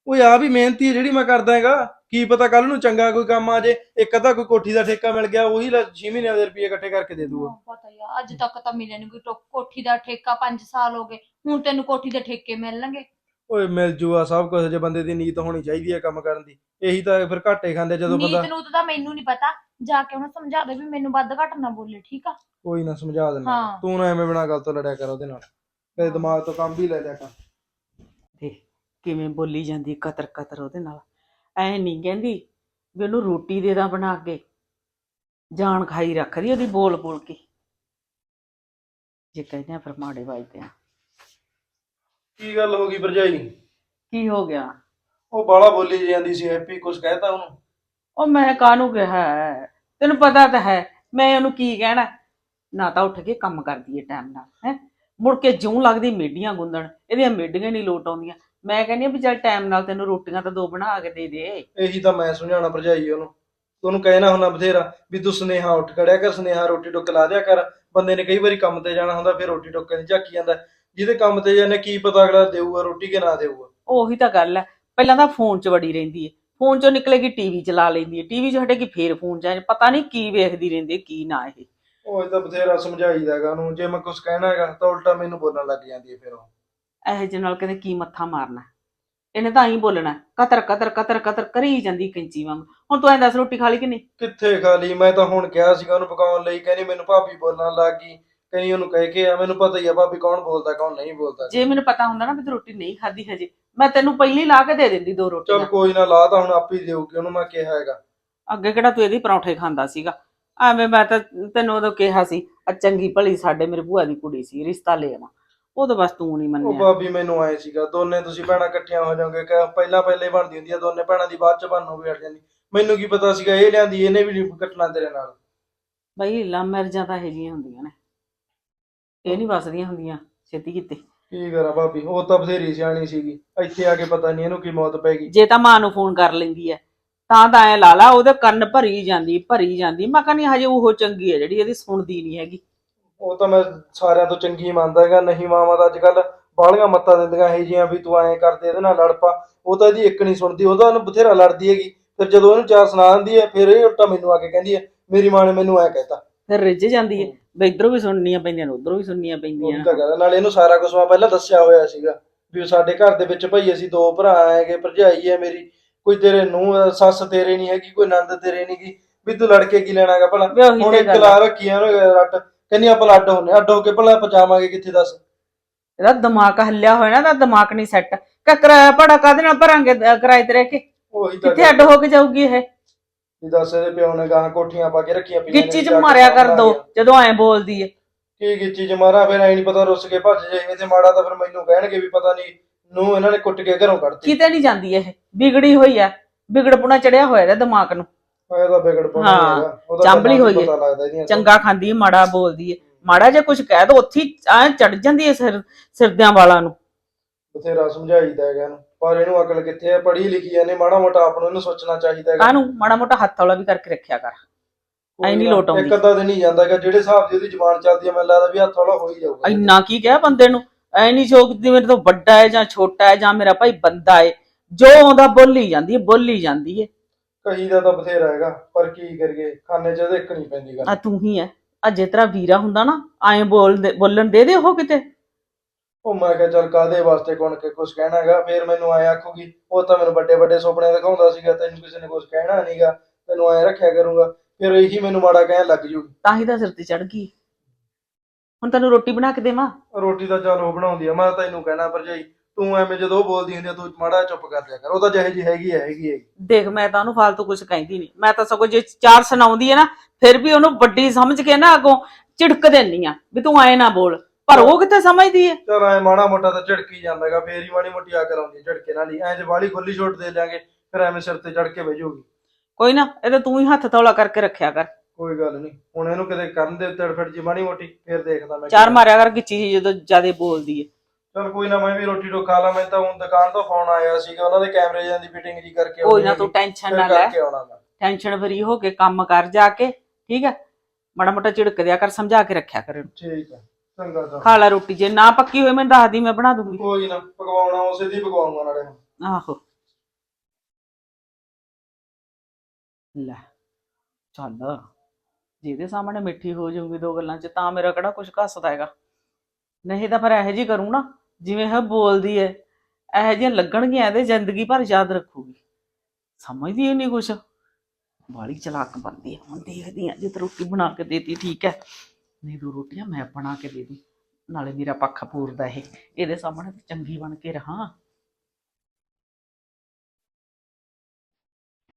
ਉਹ ਆ ਵੀ ਮਿਹਨਤੀ ਹੈ ਜਿਹੜੀ ਮੈਂ ਕਰਦਾ ਹੈਗਾ। ਕੀ ਪਤਾ ਕੱਲ ਨੂੰ ਚੰਗਾ ਕੋਈ ਕੰਮ ਆ ਜੇ। ਇੱਕ ਅੱਧਾ ਕੋਈ ਕੋਠੀ ਦਾ ਠੇਕਾ ਮਿਲ ਗਿਆ ਉਹੀ 6 ਮਹੀਨਿਆਂ ਦੇ ਰੁਪਏ ਇਕੱਠੇ ਕਰਕੇ ਦੇ ਦੂਗਾ। ਹਾਂ, ਪਤਾ ਹੀ ਆ। ਅੱਜ ਤੱਕ ਤਾਂ ਮਿਲਿਆ ਨਹੀਂ ਕੋਈ ਟੋ- ਕੋਠੀ ਦਾ ਠੇਕਾ 5 ਸਾਲ ਹੋ ਗਏ। ਹੁਣ ਤੈਨੂੰ ਕੋਠੀ ਦੇ ਠੇਕੇ ਮਿਲਣਗੇ। ਓਏ ਮਿਲ ਜੂਆ ਸਭ ਕੁਝ ਜੇ ਬੰਦੇ ਦੀ ਨੀਤ ਹੋਣੀ ਚਾਹੀਦੀ ਹੈ ਕੰਮ ਕਰਨ ਦੀ। ਇਹੀ ਤਾਂ ਫਿਰ ਘਾਟੇ ਖਾਂਦੇ ਜਦੋਂ ਬੰਦਾ ਨੀਤ ਨੂੰ ਤਾਂ ਮੈਨੂੰ ਨਹੀਂ ਪਤਾ। ਜਾ ਕੇ ਉਹਨੂੰ ਸਮਝਾ ਦੇ ਵੀ ਮੈਨੂੰ ਵੱਧ ਘੱਟ ਨਾ ਬੋਲੇ ਠੀਕ ਆ? ਕੋਈ ਨਾ ਸਮਝਾ ਦਿੰਦਾ। ਹਾਂ। ਤੂੰ ਨਾ ਐਵੇਂ ਬਿਨਾਂ ਗੱਲ ਤੋਂ ਲੜਿਆ ਕਰ ਉਹਦੇ ਨਾਲ। ਤੇ ਦਿਮਾਗ ਤੋਂ ਕੰਮ ਵੀ ਲੈ ਲਿਆ ਕਰ। ਤੇ ਕਿਵੇਂ ਬੋਲੀ ਜਾਂਦੀ ਕਤਰ ਕਤਰ ਉਹਦੇ ਨਾਲ? ਐ ਨਹੀਂ ਕਹਿੰਦੀ ਵੀ ਉਹਨੂੰ ਰੋਟੀ ਦੇ ਦਾਂ ਬਣਾ ਕੇ। ਜਾਨ ਖਾਈ ਰੱਖਦੀ ਉਹਦੀ ਬੋਲ ਬੋਲ ਕੇ। ਜੇ ਕਹਿੰਦੇ ਆ ਫਿਰ ਮਾੜੇ ਵੱਜਦੇ ਆ। ਕੀ ਗੱਲ ਹੋ ਗਈ ਭਰਜਾਈ? ਕੀ ਹੋ ਗਿਆ? ਉਹ ਬਾਲਾ ਬੋਲੀ ਜਾਂਦੀ ਸੀ ਹੈਪੀ ਕੁਝ ਕਹਿਤਾ ਉਹਨੂੰ? ਉਹ ਮੈਂ ਕਾਹਨੂੰ ਕਿਹਾ ਹੈ? ਤੈਨੂੰ ਪਤਾ ਤਾਂ ਹੈ ਮੈਂ ਉਹਨੂੰ ਕੀ ਕਹਿਣਾ? ਨਾ ਤਾਂ ਉੱਠ ਕੇ ਕੰਮ ਕਰਦੀ ਏ ਟਾਈਮ ਨਾਲ ਹੈ? ਮੁੜ ਕੇ ਜਿਉਂ ਲੱਗਦੀ ਮੇਡੀਆਂ ਗੁੰਦਣ ਇਹਦੀਆਂ ਮੇਡੀਆਂ ਨਹੀਂ ਲੋਟ ਆਉਂਦੀਆਂ। ਮੈਂ ਕਹਿੰਦੀ ਆ ਵੀ ਚੱਲ ਟਾਈਮ ਨਾਲ ਤੈਨੂੰ ਰੋਟੀਆਂ ਤਾਂ ਦੋ ਬਣਾ ਕੇ ਦੇ ਦੇ। ਇਹੀ ਤਾਂ ਮੈਂ ਸਮਝਾਉਣਾ ਭਰਜਾਈ ਉਹਨੂੰ। ਉਹਨੂੰ ਕਹਿਣਾ ਹੁੰਦਾ ਬਥੇਰਾ ਵੀ ਤੂੰ ਸੁਨੇਹਾ ਉੱਠ ਖੜਿਆ ਕਰ ਸੁਨੇਹਾ ਰੋਟੀ ਟੁੱਕ ਲਾ ਦਿਆ ਕਰ। ਬੰਦੇ ਨੇ ਕਈ ਵਾਰੀ ਕੰਮ ਤੇ ਜਾਣਾ ਹੁੰਦਾ ਫਿਰ ਰੋਟੀ ਟੁੱਕ ਨਹੀਂ ਝਾਕੀ ਜਾਂਦਾ। ਜਿਹਦੇ ਕੰਮ ਤੇ ਜਾਣੇ ਕੀ ਪਤਾ ਅਗਲਾ ਦੇਊਗਾ ਰੋਟੀ ਕਿ ਨਾ ਦੇਊਗਾ। ਉਹੀ ਤਾਂ ਗੱਲ ਹੈ। ਪਹਿਲਾਂ ਤਾਂ ਫੋਨ 'ਚ ਵੜੀ ਰਹਿੰਦੀ ਏ ਫੋਨ 'ਚੋਂ ਨਿਕਲੇਗੀ ਟੀਵੀ ਚਲਾ ਲੈਂਦੀ ਏ ਟੀਵੀ 'ਚ ਹਟੇਗੀ ਫੇਰ ਫੋਨ 'ਚ। ਪਤਾ ਨਹੀਂ ਕੀ ਵੇਖਦੀ ਰਹਿੰਦੀ ਏ, ਕੀ ਨਾ ਇਹ। ਉਹ ਇਹ ਤਾਂ ਬਥੇਰਾ ਸਮਝਾਈਦਾ ਹੈਗਾ ਉਹਨੂੰ। ਜੇ ਮੈਂ ਕੁਝ ਕਹਿਣਾ ਹੈਗਾ ਤਾਂ ਉਲਟਾ ਮੈਨੂੰ ਬੋਲਣ ਲੱਗ ਜਾਂਦੀ ਹੈ ਫਿਰ ਉਹ। ਇਹੋ ਜਿਹੇ ਨਾਲ ਕਹਿੰਦੇ ਕੀ ਮੱਥਾ ਮਾਰਨਾ। ਇਹਨੇ ਤਾਂ ਹੀ ਬੋਲਣਾ ਕਤਰ ਕਤਰ ਕਤਰ ਕਤਰ ਕਰੀ ਜਾਂਦੀ ਕੈਂਚੀ ਵਾਂਗ। ਹੁਣ ਤੂੰ ਐਂ ਦੱਸ ਰੋਟੀ ਖਾ ਲਈ ਕਿ ਨਹੀਂ? ਕਿੱਥੇ ਖਾਲੀ ਮੈਂ ਤਾਂ ਹੁਣ ਕਿਹਾ ਸੀਗਾ ਉਹਨੂੰ ਪਕਾਉਣ ਲਈ। ਕਹਿੰਦੀ ਮੈਨੂੰ ਭਾਬੀ ਬੋਲਣ ਲੱਗ ਗਈ। ਕਹਿੰਦੀ ਉਹਨੂੰ ਕਹਿ ਕੇ ਆ ਮੈਨੂੰ ਪਤਾ ਹੀ ਆ ਭਾਬੀ ਕੌਣ ਬੋਲਦਾ ਕੌਣ ਨਹੀਂ ਬੋਲਦਾ। ਜੇ ਮੈਨੂੰ ਪਤਾ ਹੁੰਦਾ ਨਾ ਵੀ ਤੂੰ ਰੋਟੀ ਨਹੀਂ ਖਾਧੀ ਹਜੇ। ਮੈਂ ਤੈਨੂੰ ਪਹਿਲੀ ਲਾ ਕੇ ਦੇ ਦਿੰਦੀ ਦੋ ਚਲ ਰੋਟੀਆਂ ਕੋਈ ਨਾ ਲਾ ਤਾਂ ਹੁਣ ਆਪੇ ਹੀ ਦੇਊਗੀ ਉਹਨੂੰ ਮੈਂ ਕਿਹਾ ਹੈਗਾ। ਅੱਗੇ ਕਿਹੜਾ ਤੂੰ ਇਹਦੀ ਪਰੌਂਠੇ ਖਾਂਦਾ ਸੀਗਾ? ਐਵੇਂ ਮੈਂ ਤਾਂ ਤੈਨੂੰ ਉਦੋਂ ਕਿਹਾ ਸੀ ਆ ਚੰਗੀ ਭਲੀ ਸਾਡੇ ਮੇਰੇ ਭੂਆ ਦੀ ਕੁੜੀ ਸੀ ਰਿਸ਼ਤਾ ਲੈ ਆਵਾਂ। ਉਦੋਂ ਬਸ ਤੂੰ ਨਹੀਂ ਉਹ ਮੰਨਿਆ। ਭਾਬੀ ਮੈਨੂੰ ਆਏ ਸੀਗਾ ਦੋਨੇ ਤੁਸੀਂ ਭੈਣਾਂ ਇਕੱਠੀਆਂ ਹੋ ਜਾਓਗੇ ਕਿ ਪਹਿਲਾਂ ਪਹਿਲੇ ਬਣਦੀ ਹੁੰਦੀ ਆ ਦੋਨੇ ਭੈਣਾਂ ਦੀ ਬਾਅਦ ਚ ਬਣਨੋਂ ਵੀ ਹਟ ਜਾਂਦੀ। ਮੈਨੂੰ ਕੀ ਪਤਾ ਸੀਗਾ ਇਹ ਲਿਆਂਦੀ ਇਹਨੇ ਵੀ ਕੱਟਣਾ ਤੇਰੇ ਨਾਲ। ਬਈ ਲਵ ਮੈਰਿਜਾਂ ਤਾਂ ਇਹੋ ਜਿਹੀਆਂ ਹੁੰਦੀਆਂ ਨੇ। ਇਹ ਨਹੀਂ ਵਸਦੀਆਂ ਹੁੰਦੀਆਂ ਛੇਤੀ ਕਿਤੇ। ਕੀ ਕਰਾਂ ਭਾਬੀ ਉਹ ਤਾਂ ਬਥੇਰੀ ਸਿਆਣੀ ਸੀਗੀ। ਇੱਥੇ ਆ ਕੇ ਪਤਾ ਨਹੀਂ ਇਹਨੂੰ ਕੀ ਮੌਤ ਪੈ ਗਈ। ਜੇ ਤਾਂ ਮਾਂ ਨੂੰ ਫੋਨ ਕਰ ਲੈਂਦੀ ਐ ਤਾਂ ਤਾਂ ਐ ਲਾ ਲਾ ਉਹਦੇ ਕੰਨ ਭਰੀ ਜਾਂਦੀ ਭਰੀ ਜਾਂਦੀ। ਮੈਂ ਕਹਿੰਦੀ ਹਜੇ ਉਹ ਚੰਗੀ ਐ ਜਿਹੜੀ ਇਹਦੀ ਸੁਣਦੀ ਨਹੀਂ ਹੈਗੀ। ਉਹ ਤਾਂ ਮੈਂ ਸਾਰਿਆਂ ਤੋਂ ਚੰਗੀ ਮੰਨਦਾ ਹੈਗਾ ਨਹੀਂ ਮਾਵਾਂ ਦਾ ਅੱਜ ਕੱਲ ਬਾਹਲੀਆਂ ਮੱਤਾਂ ਦਿੰਦੀਆਂ ਇਹ ਜੀਆਂ ਵੀ ਤੂੰ ਐਂ ਕਰਦੇ ਇਹਦੇ ਨਾਲ ਲੜ ਪਾ। ਉਹ ਤਾਂ ਇਹਦੀ ਇੱਕ ਨਹੀਂ ਸੁਣਦੀ ਉਹਦਾ ਉਹਨੂੰ ਬਥੇਰਾ ਲੜਦੀ ਹੈਗੀ। ਫਿਰ ਜਦੋਂ ਉਹਨੂੰ ਚਾਰ ਸੁਣਾ ਦਿੰਦੀ ਹੈ ਫਿਰ ਇਹ ਉਲਟਾ ਮੈਨੂੰ ਆ ਕੇ ਕਹਿੰਦੀ ਹੈ ਮੇਰੀ ਮਾਂ ਨੇ ਮੈਨੂੰ ਐਂ ਕਹਿਤਾ। ਫਿਰ ਰਿੱਝ ਜਾਂਦੀ ਐ। ਬਈ ਇਧਰੋਂ ਵੀ ਸੁਣਨੀਆਂ ਪੈਂਦੀਆਂ ਨੇ ਉਧਰੋਂ ਵੀ ਸੁਣਨੀਆਂ ਉਹ ਪੈਂਦੀਆਂ। ਵੀ ਤਾਂ ਕਹਿੰਦਾ ਨਾਲ ਇਹਨੂੰ ਸਾਰਾ ਕੁਝ ਮੈਂ ਪਹਿਲਾਂ ਦੱਸਿਆ ਹੋਇਆ ਸੀਗਾ ਵੀ ਸਾਡੇ ਘਰ ਦੇ ਵਿੱਚ ਭਾਈ ਅਸੀਂ ਦੋ ਭਰਾ ਹੈਗੇ ਭਰਜਾਈ ਹੈ ਮੇਰੀ ਕੋਈ ਤੇਰੇ ਨੂੰ ਸੱਸ ਤੇਰੇ ਨਹੀਂ ਹੈਗੀ ਕੋਈ ਨੰਦ ਤੇਰੇ ਨਹੀਂ ਗੀ ਵੀ ਤੂੰ ਲੜ ਕੇ ਲੈਣਾਗਾ ਭਲਾ? ਵੀ ਉਹੀ ਹੁਣ ਤੇ ਇੱਕ ਗੱਲ ਲਾ ਰੱਖੀ ਆ ਉਹਨੇ ਰੱਟ ਕਹਿੰਦੀ ਆਪਾਂ ਲੱਡ ਹੁੰਨੇ ਅੱਡ ਹੋ ਕੇ ਭਲਾ ਪਜਾਵਾਂਗੇ ਕਿੱਥੇ ਦੱਸ? ਇਹਦਾ ਦਿਮਾਗ ਹੱਲਿਆ ਹੋਇਆ ਨਾ ਤਾਂ ਦਿਮਾਗ ਨਹੀਂ ਸੈੱਟ ਕਾ ਕਿਰਾਇਆ ਭਾੜਾ ਕਾਹਦੇ ਨਾਲ ਭਰਾਂਗੇ ਅਹ ਕਿਰਾਏ ਤੇ ਰਹਿ ਕੇ? ਉਹੀ ਤਾਂ ਕਿੱਥੇ ਅੱਡ ਹੋ ਕੇ ਜਾਊਗੀ ਇਹ? ਵੀ ਦੱਸ ਇਹਦੇ ਪਿਓ ਨੇ ਗਾਂ ਕੋਠੀਆਂ ਪਾ ਕੇ ਰੱਖੀਆਂ ਪਈਆਂ ਨੇ ਗਿੱਚੀ ਚ ਜਾ ਕੇ ਮਾਰਿਆ ਕਰ ਦੋ। ਜਦੋਂ ਐ ਬੋਲਦੀ ਏ ਕੀ ਗਿੱਚੀ ਚ ਮਾਰਾ ਫਿਰ ਐ ਨਹੀਂ ਪਤਾ ਰੁੱਸ ਕੇ ਭੱਜ ਜੇ ਇਹ ਤੇ ਮਾੜਾ ਤਾਂ ਫਿਰ ਮੈਨੂੰ ਕਹਿਣਗੇ ਵੀ ਪਤਾ ਨਹੀਂ ਨੂੰ ਇਹਨਾਂ ਨੇ ਕੁੱਟ ਕੇ ਘਰੋਂ ਕੱਢਤੀ ਕਿਤੇ ਨਹੀਂ ਜਾਂਦੀ ਇਹ ਵਿਗੜੀ ਹੋਈ ਆ ਵਿਗੜਪੁਣਾ ਚੜਿਆ ਹੋਇਆ ਇਹਦਾ ਦਿਮਾਗ ਨੂੰ ਇਹ ਤਾਂ ਵਿਗੜ ਪਾਉਣਾ ਹਾਂ, ਚਾਂਬਲੀ ਹੋਈ ਹੈ। ਪਤਾ ਲੱਗਦਾ ਇਹਦੀਆਂ ਤਾਂ। ਚੰਗਾ ਖਾਂਦੀ ਏ ਮਾੜਾ ਬੋਲਦੀ ਏ ਮਾੜਾ ਜੇ ਕੁਝ ਕਹਿ ਦੋ ਉੱਥੇ ਐ ਚੜ ਜਾਂਦੀ ਏ ਸਿਰ ਸਿਰਦਿਆਂ ਵਾਲਾਂ ਨੂੰ ਬਥੇਰਾ ਸਮਝਾਈਦਾ ਹੈਗਾ ਇਹਨੂੰ। ਪਰ ਇਹਨੂੰ ਅਕਲ ਕਿੱਥੇ ਹੈ ਪੜ੍ਹੀ ਲਿਖੀ ਐ ਨੇ ਮਾੜਾ ਮੋਟਾ ਆਪ ਨੂੰ ਇਹਨੂੰ ਸੋਚਣਾ ਚਾਹੀਦਾ ਹੈਗਾ। ਕਾਹਨੂੰ? ਮਾੜਾ ਮੋਟਾ ਹੱਥ ਹੌਲਾ ਵੀ ਕਰਕੇ ਰੱਖਿਆ ਕਰ। ਐ ਨਹੀਂ ਲੋਟ ਆਉਂਦੀ। ਇੱਕ ਅੱਧਾ ਦਿਨ ਹੀ ਜਾਂਦਾ ਹੈਗਾ। ਜਿਹੜੇ ਹਿਸਾਬ ਦੀ ਉਹਦੀ ਜ਼ੁਬਾਨ ਚੱਲਦੀ ਹੈ ਮੈਨੂੰ ਲੱਗਦਾ ਵੀ ਹੱਥ ਹੌਲਾ ਹੋ ਹੀ ਜਾਊਗਾ। ਇੰਨਾ ਕੀ ਕਹਿ ਬੰਦੇ ਨੂੰ? ਐ ਨਹੀਂ ਸ਼ੋਕਦੀ ਮੇਰੇ ਤੋਂ ਵੱਡਾ ਹੈ ਜਾਂ ਛੋਟਾ ਹੈ ਜਾਂ ਮੇਰਾ ਭਾਈ ਬੰਦਾ ਹੈ ਜੋ ਆਉਂਦਾ ਬੋਲੀ ਜਾਂਦੀ ਏ ਬੋਲੀ ਜਾਂਦੀ ਏ ਕਹੀ ਦਾ ਤਾਂ ਬਥੇਰਾ ਹੈਗਾ ਪਰ ਕੀ ਕਰੀਏ? ਖਾਨੇ 'ਚ ਇਹਦੇ ਇੱਕ ਨਹੀਂ ਪੈਂਦੀ ਗੱਲ। ਆ ਤੂੰ ਹੀ ਐ। ਅਜੇ ਤੇਰਾ ਵੀਰਾ ਹੁੰਦਾ ਨਾ ਐਂ ਬੋਲ ਦੇ- ਬੋਲਣ ਦੇ ਦੇ ਉਹ ਕਿਤੇ? ਉਹ ਮੈਂ ਕਿਹਾ ਚੱਲ ਕਾਦੇ ਵਾਸਤੇ ਕੋਣ ਕੇ ਕੁਝ ਕਹਿਣਾ ਹੈਗਾ ਫੇਰ ਮੈਨੂੰ ਐ ਆਖੂਗੀ ਉਹ ਤਾਂ ਮੈਨੂੰ ਵੱਡੇ ਵੱਡੇ ਸੁਪਨੇ ਦਿਖਾਉਂਦਾ ਸੀਗਾ ਤੈਨੂੰ ਕਿਸੇ ਨੇ ਕੁਝ ਕਹਿਣਾ ਨਹੀਂਗਾ ਤੈਨੂੰ ਐ ਰੱਖਿਆ ਕਰੂੰਗਾ। ਫਿਰ ਇਹੀ ਮੈਨੂੰ ਮਾੜਾ ਕਹਿਣ ਲੱਗ ਜੂਗੀ। ਤਾਂ ਹੀ ਤਾਂ ਸਿਰ ਤੇ ਚੜ ਗਈ। ਹੁਣ ਤੈਨੂੰ ਰੋਟੀ ਬਣਾ ਕੇ ਦੇਵਾਂ? ਰੋਟੀ ਤਾਂ ਚੱਲ ਉਹ ਬਣਾਉਂਦੀ ਆ ਮੈਂ ਤੈਨੂੰ ਕਹਿਣਾ ਭਰਜਾਈ ਤੂੰ ਐਵੇਂ ਜਦੋਂ ਉਹ ਬੋਲਦੀ ਹੁੰਦੀ ਆ ਤੂੰ ਮਾੜਾ ਚੁੱਪ ਕਰ ਦਿਆ ਕਰ। ਉਹ ਤਾਂ ਜਿਹੇ ਜੀ ਹੈਗੀ ਹੈ ਹੈਗੀ ਹੈਗੀ ਦੇਖ ਮੈਂ ਤਾਂ ਉਹਨੂੰ ਫਾਲਤੂ ਕੁਝ ਕਹਿੰਦੀ ਨਹੀਂ ਮੈਂ ਤਾਂ ਸਗੋਂ ਜੇ ਚਾਰ ਸੁਣਾਉਂਦੀ ਹੈ ਨਾ ਫਿਰ ਵੀ ਉਹਨੂੰ ਵੱਡੀ ਸਮਝ ਕੇ ਨਾ ਅੱਗੋਂ ਝਿੜਕ ਦਿੰਨੀ ਆ ਵੀ ਤੂੰ ਐ ਨਾ ਬੋਲ। ਪਰ ਉਹ ਕਿੱਥੇ ਸਮਝਦੀ ਹੈ? ਚਲ ਐ ਮਾੜਾ ਮੋਟਾ ਤਾਂ ਝੜਕੀ ਜਾਂਦਾ ਹੈਗਾ ਫੇਰ ਹੀ ਮਾੜੀ ਮੋਟੀ ਆ ਕਰਾਉਂਦੀ ਝੜਕੇ ਨਾਲ ਹੀ। ਐ ਜੇ ਬਾਲੀ ਖੁੱਲੀ ਛੋਟ ਦੇ ਦਿਆਂਗੇ ਫਿਰ ਐਵੇਂ ਸਿਰ ਤੇ ਚੜ ਕੇ ਬਹਿ ਜਾਊਗੀ। ਕੋਈ ਨਾ ਇਹ ਤਾਂ ਤੂੰ ਹੀ ਹੱਥ ਤੌਲਾ ਕਰਕੇ ਰੱਖਿਆ ਕਰ। ਕੋਈ ਗੱਲ ਨਹੀਂ ਹੁਣ ਇਹਨੂੰ ਕਿਤੇ ਕਰਨ ਦੇ ਤੜਫੜ ਜੀ ਮਾੜੀ ਮੋਟੀ ਫੇਰ ਦੇਖਦਾ ਮੈਂ ਚਾਰ ਮਾਰਿਆ ਕਰ ਗਿੱਚੀ ਜੀ ਜਦੋਂ ਜਿਆਦੇ ਬੋਲਦੀ ਹੈ। ਚਲ ਕੋਈ ਨਾ ਮੈਂ ਵੀ ਰੋਟੀ ਟੋ ਖਾ ਲਾ ਮੈਂ ਤਾਂ ਹੁਣ ਦੁਕਾਨ ਤੋਂ ਫੋਨ ਆਇਆ ਸੀਗਾ ਉਹਨਾਂ ਦੇ ਕੈਮਰੇ ਜਾਂ ਦੀ ਫਿਟਿੰਗ ਜੀ ਕਰਕੇ ਕੋਈ ਨਾ ਤੂੰ ਟੈਨਸ਼ਨ ਨਾ ਲੈ। ਟੈਨਸ਼ਨ ਫਰੀ ਹੋ ਕੇ ਕੰਮ ਕਰ ਜਾ ਕੇ ਠੀਕ ਹੈ? ਮਾੜਾ ਮੋਟਾ ਝਿੜਕ ਦਿਆ ਕਰ ਸਮਝਾ ਕੇ ਰੱਖਿਆ ਕਰ। ਠੀਕ ਹੈ। ਚੰਗਾ ਤਾਂ ਖਾ ਲੈ ਰੋਟੀ ਜੇ ਨਾ ਪੱਕੀ ਹੋਈ ਮੈਨੂੰ ਦੱਸ ਦੀ ਮੈਂ ਬਣਾ ਦੂੰਗੀ। ਕੋਈ ਨਾ ਪਕਵਾਉਣਾ ਉਸੇ ਦੀ ਪਕਵਾਉਂਗਾ ਨਾਲੇ। ਆਹੋ। ਲੈ ਚੱਲ। ਜਿਹਦੇ ਸਾਹਮਣੇ ਮਿੱਠੀ ਹੋ ਜਾਊਗੀ ਦੋ ਗੱਲਾਂ 'ਚ ਤਾਂ ਮੇਰਾ ਕਿਹੜਾ ਕੁਝ ਘਸਦਾ ਹੈਗਾ। ਨਹੀਂ ਤਾਂ ਫਿਰ ਇਹੋ ਜੀ ਕਰੂੰ ਨਾ ਜਿਵੇਂ ਇਹ ਬੋਲਦੀ ਹੈ ਇਹੋ ਜਿਹੀਆਂ ਲੱਗਣਗੀਆਂ ਇਹਦੇ ਜ਼ਿੰਦਗੀ ਭਰ ਯਾਦ ਰੱਖੂਗੀ। ਸਮਝਦੀ ਹੀ ਨਹੀਂ ਕੁਛ? ਬਾਲੀ ਚਲਾਕ ਬਣਦੀ ਹੈ ਹੁਣ ਦੇਖਦੀ ਆ ਜੇ ਤੇ ਰੋਟੀ ਬਣਾ ਕੇ ਦੇਤੀ ਠੀਕ ਹੈ। ਨਹੀਂ ਦੋ ਰੋਟੀਆਂ ਮੈਂ ਬਣਾ ਕੇ ਦੇ ਦੀ। ਨਾਲੇ ਮੇਰਾ ਪੱਖ ਪੂਰਦਾ ਇਹ। ਇਹਦੇ ਸਾਹਮਣੇ ਤਾਂ ਚੰਗੀ ਬਣ ਕੇ ਰਹਾ।